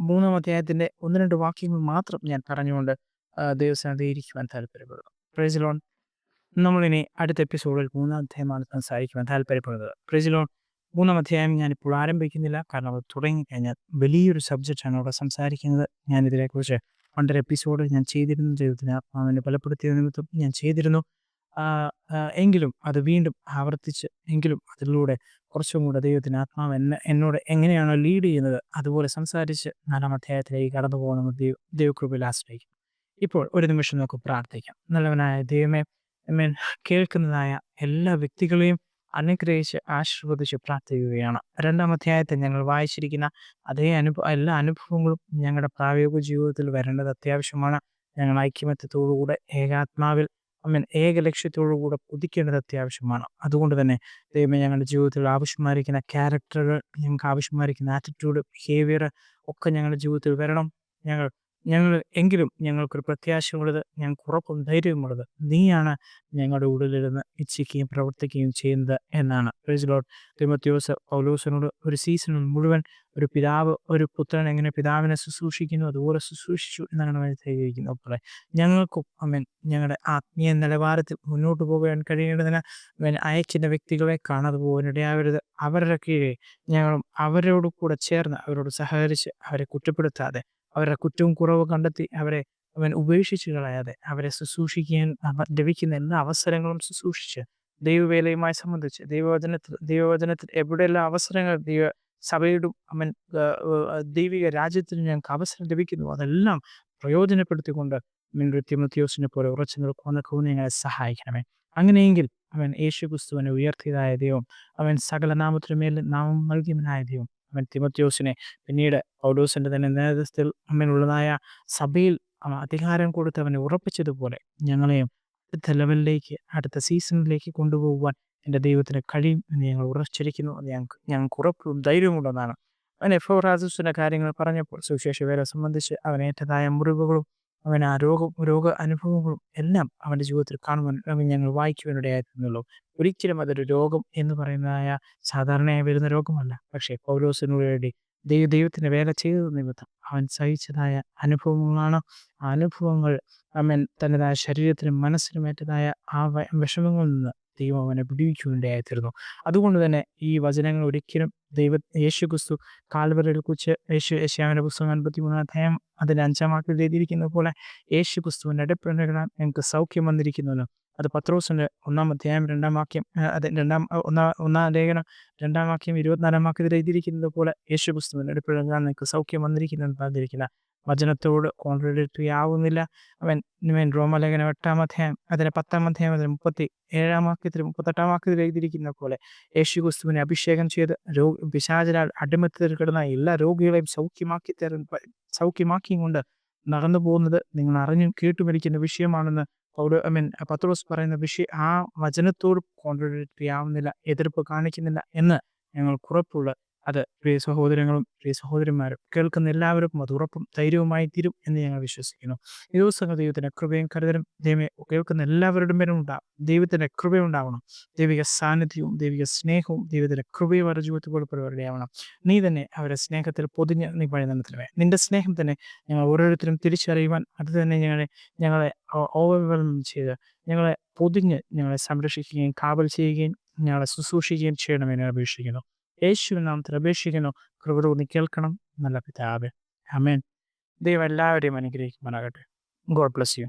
മൂന്നാം അധ്യായത്തിന്റെ ഒന്ന് രണ്ട് വാക്യങ്ങൾ മാത്രം ഞാൻ പറഞ്ഞുകൊണ്ട് ദൈവസ്ഥാനത്ത് ഇരിക്കുവാൻ താല്പര്യപ്പെടുന്നു പ്രൈസ് ലോൺ നമ്മളിനി അടുത്ത എപ്പിസോഡിൽ മൂന്നാം അധ്യായമാണ് സംസാരിക്കുവാൻ താല്പര്യപ്പെടുന്നത് പ്രൈസ് ലോൺ മൂന്നാം അധ്യായം ഞാനിപ്പോൾ ആരംഭിക്കുന്നില്ല. കാരണം അത് തുടങ്ങിക്കഴിഞ്ഞാൽ വലിയൊരു സബ്ജക്റ്റാണ് അവിടെ സംസാരിക്കുന്നത്. ഞാൻ ഇതിനെക്കുറിച്ച് പണ്ടൊരു എപ്പിസോഡ് ഞാൻ ചെയ്തിരുന്നു ദൈവത്തിന് ആത്മാവിനെ ബലപ്പെടുത്തിയ നിമിത്തം ഞാൻ ചെയ്തിരുന്നു. എങ്കിലും അത് വീണ്ടും ആവർത്തിച്ച് എങ്കിലും അതിലൂടെ കുറച്ചും കൂടെ ദൈവത്തിന് ആത്മാവ് എന്നെ എന്നോട് എങ്ങനെയാണോ ലീഡ് ചെയ്യുന്നത് അതുപോലെ സംസാരിച്ച് നാലാം അധ്യായത്തിലേക്ക് കടന്നു പോകുന്ന ദൈവ ദൈവകൃപയിൽ ആശ്രയിക്കും. ഇപ്പോൾ ഒരു നിമിഷം നമുക്ക് പ്രാർത്ഥിക്കാം. നല്ലവനായ ദൈവമേ മീൻ കേൾക്കുന്നതായ എല്ലാ വ്യക്തികളെയും അനുഗ്രഹിച്ച് ആശീർവദിച്ച് പ്രാർത്ഥിക്കുകയാണ്. രണ്ടാം അധ്യായത്തെ ഞങ്ങൾ വായിച്ചിരിക്കുന്ന അതേ അനുഭവ എല്ലാ അനുഭവങ്ങളും ഞങ്ങളുടെ പ്രായോഗിക ജീവിതത്തിൽ വരേണ്ടത് അത്യാവശ്യമാണ്. ഞങ്ങൾ ഐക്യമത്യത്തോടുകൂടെ ഏകാത്മാവിൽ അമ്മൻ ഏക ലക്ഷ്യത്തോടുകൂടെ പുതിക്കേണ്ടത് അത്യാവശ്യമാണ്. അതുകൊണ്ട് തന്നെ ദൈവമേ ഞങ്ങളുടെ ജീവിതത്തിൽ ആവശ്യമായിരിക്കുന്ന ക്യാരക്ടറുകൾ ഞങ്ങൾക്ക് ആവശ്യമായിരിക്കുന്ന ആറ്റിറ്റ്യൂഡ് ബിഹേവിയർ ഒക്കെ ഞങ്ങളുടെ ജീവിതത്തിൽ വരണം. ഞങ്ങൾ ഞങ്ങൾ എങ്കിലും ഞങ്ങൾക്കൊരു പ്രത്യാശയുള്ളത് ഞങ്ങൾക്ക് ഉറപ്പും ധൈര്യവുമുള്ളത് നീയാണ് ഞങ്ങളുടെ ഉള്ളിലിരുന്ന് ഇച്ഛിക്കുകയും പ്രവർത്തിക്കുകയും ചെയ്യുന്നത് എന്നാണ്. ലോഡ് തിമത്യോസ് പൗലോസിനോട് ഒരു സീസണിൽ മുഴുവൻ ഒരു പിതാവ് ഒരു പുത്രൻ എങ്ങനെ പിതാവിനെ ശുശ്രൂഷിക്കുന്നു അതുപോലെ ശുശ്രൂഷിച്ചു എന്നാണ് തെളിയിക്കുന്നത്. അപ്പോൾ ഞങ്ങൾക്കും അമ്മൻ ഞങ്ങളുടെ ആത്മീയ നിലവാരത്തിൽ മുന്നോട്ട് പോകാൻ കഴിയേണ്ടതിന് അവൻ അയച്ചിന്റെ വ്യക്തികളെ കാണാതെ പോകാനിടയാവരുത് അവരുടെ കീഴെ ഞങ്ങളും അവരോട് കൂടെ ചേർന്ന് അവരോട് സഹകരിച്ച് അവരെ കുറ്റപ്പെടുത്താതെ അവരുടെ കുറ്റവും കുറവ് കണ്ടെത്തി അവരെ അവൻ ഉപേക്ഷിച്ച് കളയാതെ അവരെ ശുശ്രൂഷിക്കാൻ ലഭിക്കുന്ന എല്ലാ അവസരങ്ങളും ശുശ്രൂഷിച്ച് ദൈവവേലയുമായി സംബന്ധിച്ച് ദൈവവചനത്തിൽ ദൈവവചനത്തിൽ എവിടെയെല്ലാം അവസരങ്ങൾ ദൈവ സഭയുടെ അവൻ ദൈവിക രാജ്യത്തിന് ഞങ്ങൾക്ക് അവസരം ലഭിക്കുന്നു അതെല്ലാം പ്രയോജനപ്പെടുത്തിക്കൊണ്ട് മിൻഡു പോലെ ഉറച്ചു നിൽക്കുന്ന കൂന്നിങ്ങളെ സഹായിക്കണമേ. അങ്ങനെയെങ്കിൽ അവൻ യേശു ക്രിസ്തുവിനെ ഉയർത്തിയതായ ദൈവം അവൻ സകല നാമത്തിനുമേൽ നാമം നൽകിയവനായ ദൈവം തിമത്യോസിനെ പിന്നീട് പൗലോസിന്റെ തന്നെ നേതൃത്വത്തിൽ അമ്മനുള്ളതായ സഭയിൽ അധികാരം കൊടുത്ത് അവനെ ഉറപ്പിച്ചതുപോലെ ഞങ്ങളെയും അടുത്ത ലെവലിലേക്ക് അടുത്ത സീസണിലേക്ക് കൊണ്ടുപോകുവാൻ എന്റെ ദൈവത്തിന് കഴിയും എന്ന് ഞങ്ങൾ ഉറച്ചിരിക്കുന്നു. അത് ഞങ്ങൾക്ക് ഞങ്ങൾക്ക് ഉറപ്പും ധൈര്യമുള്ളതാണ് അവൻ എഫ് റാസൂസിന്റെ കാര്യങ്ങൾ പറഞ്ഞപ്പോൾ സുവിശേഷ വേല സംബന്ധിച്ച് അവനേറ്റതായ മുറിവുകളും അവൻ ആ രോഗം രോഗ അനുഭവങ്ങളും എല്ലാം അവന്റെ ജീവിതത്തിൽ കാണുവാൻ അവൻ ഞങ്ങൾ വായിക്കുവാനിടയായിരുന്നുള്ളൂ ഒരിക്കലും അതൊരു രോഗം എന്ന് പറയുന്നതായ സാധാരണയായി വരുന്ന രോഗമല്ല. പക്ഷേ പൗലോസിനു വേണ്ടി ദൈവ ദൈവത്തിന്റെ വേല ചെയ്ത നിമിത്തം അവൻ സഹിച്ചതായ അനുഭവങ്ങളാണ്. ആ അനുഭവങ്ങൾ അവൻ തന്റെതായ ശരീരത്തിനും മനസ്സിനും ഏറ്റതായ ആ വിഷമങ്ങളിൽ നിന്ന് ദൈവം അവനെ വിടുവിക്കുകയുണ്ടായിത്തീരുന്നു അതുകൊണ്ട് തന്നെ ഈ വചനങ്ങൾ ഒരിക്കലും ദൈവ യേശു ക്രിസ്തു കാൽവരയിൽ കുറിച്ച് യേശു യേശുവിന്റെ പുസ്തകം അൻപത്തി മൂന്നാം അധ്യായം അതിന്റെ അഞ്ചാം വാക്കിൽ എഴുതിയിരിക്കുന്ന പോലെ യേശു ക്രിസ്തുവിന്റെ ഇടപെടലുകളാൽ ഞങ്ങൾക്ക് സൗഖ്യം വന്നിരിക്കുന്നുവല്ലോ. അത് പത്രോസിന്റെ ഒന്നാം അധ്യായം രണ്ടാം വാക്യം അത് രണ്ടാം ഒന്നാം ഒന്നാം ലേഖനം രണ്ടാം വാക്യം ഇരുപത്തിനാലാം വാക്യത്തിൽ എഴുതിയിരിക്കുന്നത് പോലെ യേശു ക്രിസ്തുവിന്റെ ഇടപെടലുകളാൽ നിങ്ങൾക്ക് സൗഖ്യം വന്നിരിക്കുന്നു പറഞ്ഞിരിക്കുന്ന വചനത്തോട് കോൺട്രഡിക്ടറി ആവുന്നില്ല അവൻ ഇവൻ റോമലേഖനം എട്ടാം അധ്യായം അതിന് പത്താം അധ്യായം അതിന് മുപ്പത്തി ഏഴാം വാക്യത്തിൽ മുപ്പത്തെട്ടാം വാക്യത്തിൽ എഴുതിയിരിക്കുന്ന പോലെ യേശു ക്രിസ്തുവിനെ അഭിഷേകം ചെയ്ത് രോഗ പിശാചരാൽ അടിമത്തിൽ കിടന്ന എല്ലാ രോഗികളെയും സൗഖ്യമാക്കി തരും സൗഖ്യമാക്കിയും കൊണ്ട് നടന്നു പോകുന്നത് നിങ്ങൾ അറിഞ്ഞും കേട്ടുമരിക്കുന്ന വിഷയമാണെന്ന് പൗരോ ഐ മീൻ പത്രോസ് പറയുന്ന വിഷയം ആ വചനത്തോട് കോൺട്രഡിക്ടറി ആവുന്നില്ല എതിർപ്പ് കാണിക്കുന്നില്ല എന്ന് ഞങ്ങൾ കുറപ്പുള്ള അത് പ്രിയ സഹോദരങ്ങളും പ്രിയ സഹോദരന്മാരും കേൾക്കുന്ന എല്ലാവർക്കും അത് ഉറപ്പും ധൈര്യവുമായി തീരും എന്ന് ഞങ്ങൾ വിശ്വസിക്കുന്നു. ഈ ദിവസങ്ങൾ ദൈവത്തിന്റെ കൃപയും കരുതലും ദൈവമേ കേൾക്കുന്ന എല്ലാവരുടെ മേലും ഉണ്ടാവും ദൈവത്തിന്റെ കൃപയുണ്ടാവണം ദൈവിക സാന്നിധ്യവും ദൈവിക സ്നേഹവും ദൈവത്തിന്റെ കൃപയും അവരുടെ ജീവിതത്തിൽ കൊടുപ്പവരുടെയാവണം നീ തന്നെ അവരുടെ സ്നേഹത്തിൽ പൊതിഞ്ഞ് നീ പഴയനത്തിലുമേ നിന്റെ സ്നേഹം തന്നെ ഞങ്ങൾ ഓരോരുത്തരും തിരിച്ചറിയുവാൻ അത് തന്നെ ഞങ്ങളെ ഞങ്ങളെ ഓവർവെൽം ചെയ്ത് ഞങ്ങളെ പൊതിഞ്ഞ് ഞങ്ങളെ സംരക്ഷിക്കുകയും കാവൽ ചെയ്യുകയും ഞങ്ങളെ ശുശ്രൂഷിക്കുകയും ചെയ്യണമെന്ന് അപേക്ഷിക്കുന്നു. യേശുവിൻ നാമത്തിൽ അപേക്ഷിക്കുന്നു നീ കേൾക്കണം. നല്ല പിതാവേ. അമേൻ ദൈവം എല്ലാവരെയും അനുഗ്രഹിക്കുമാനാകട്ടെ ഗോഡ് ബ്ലസ് യു.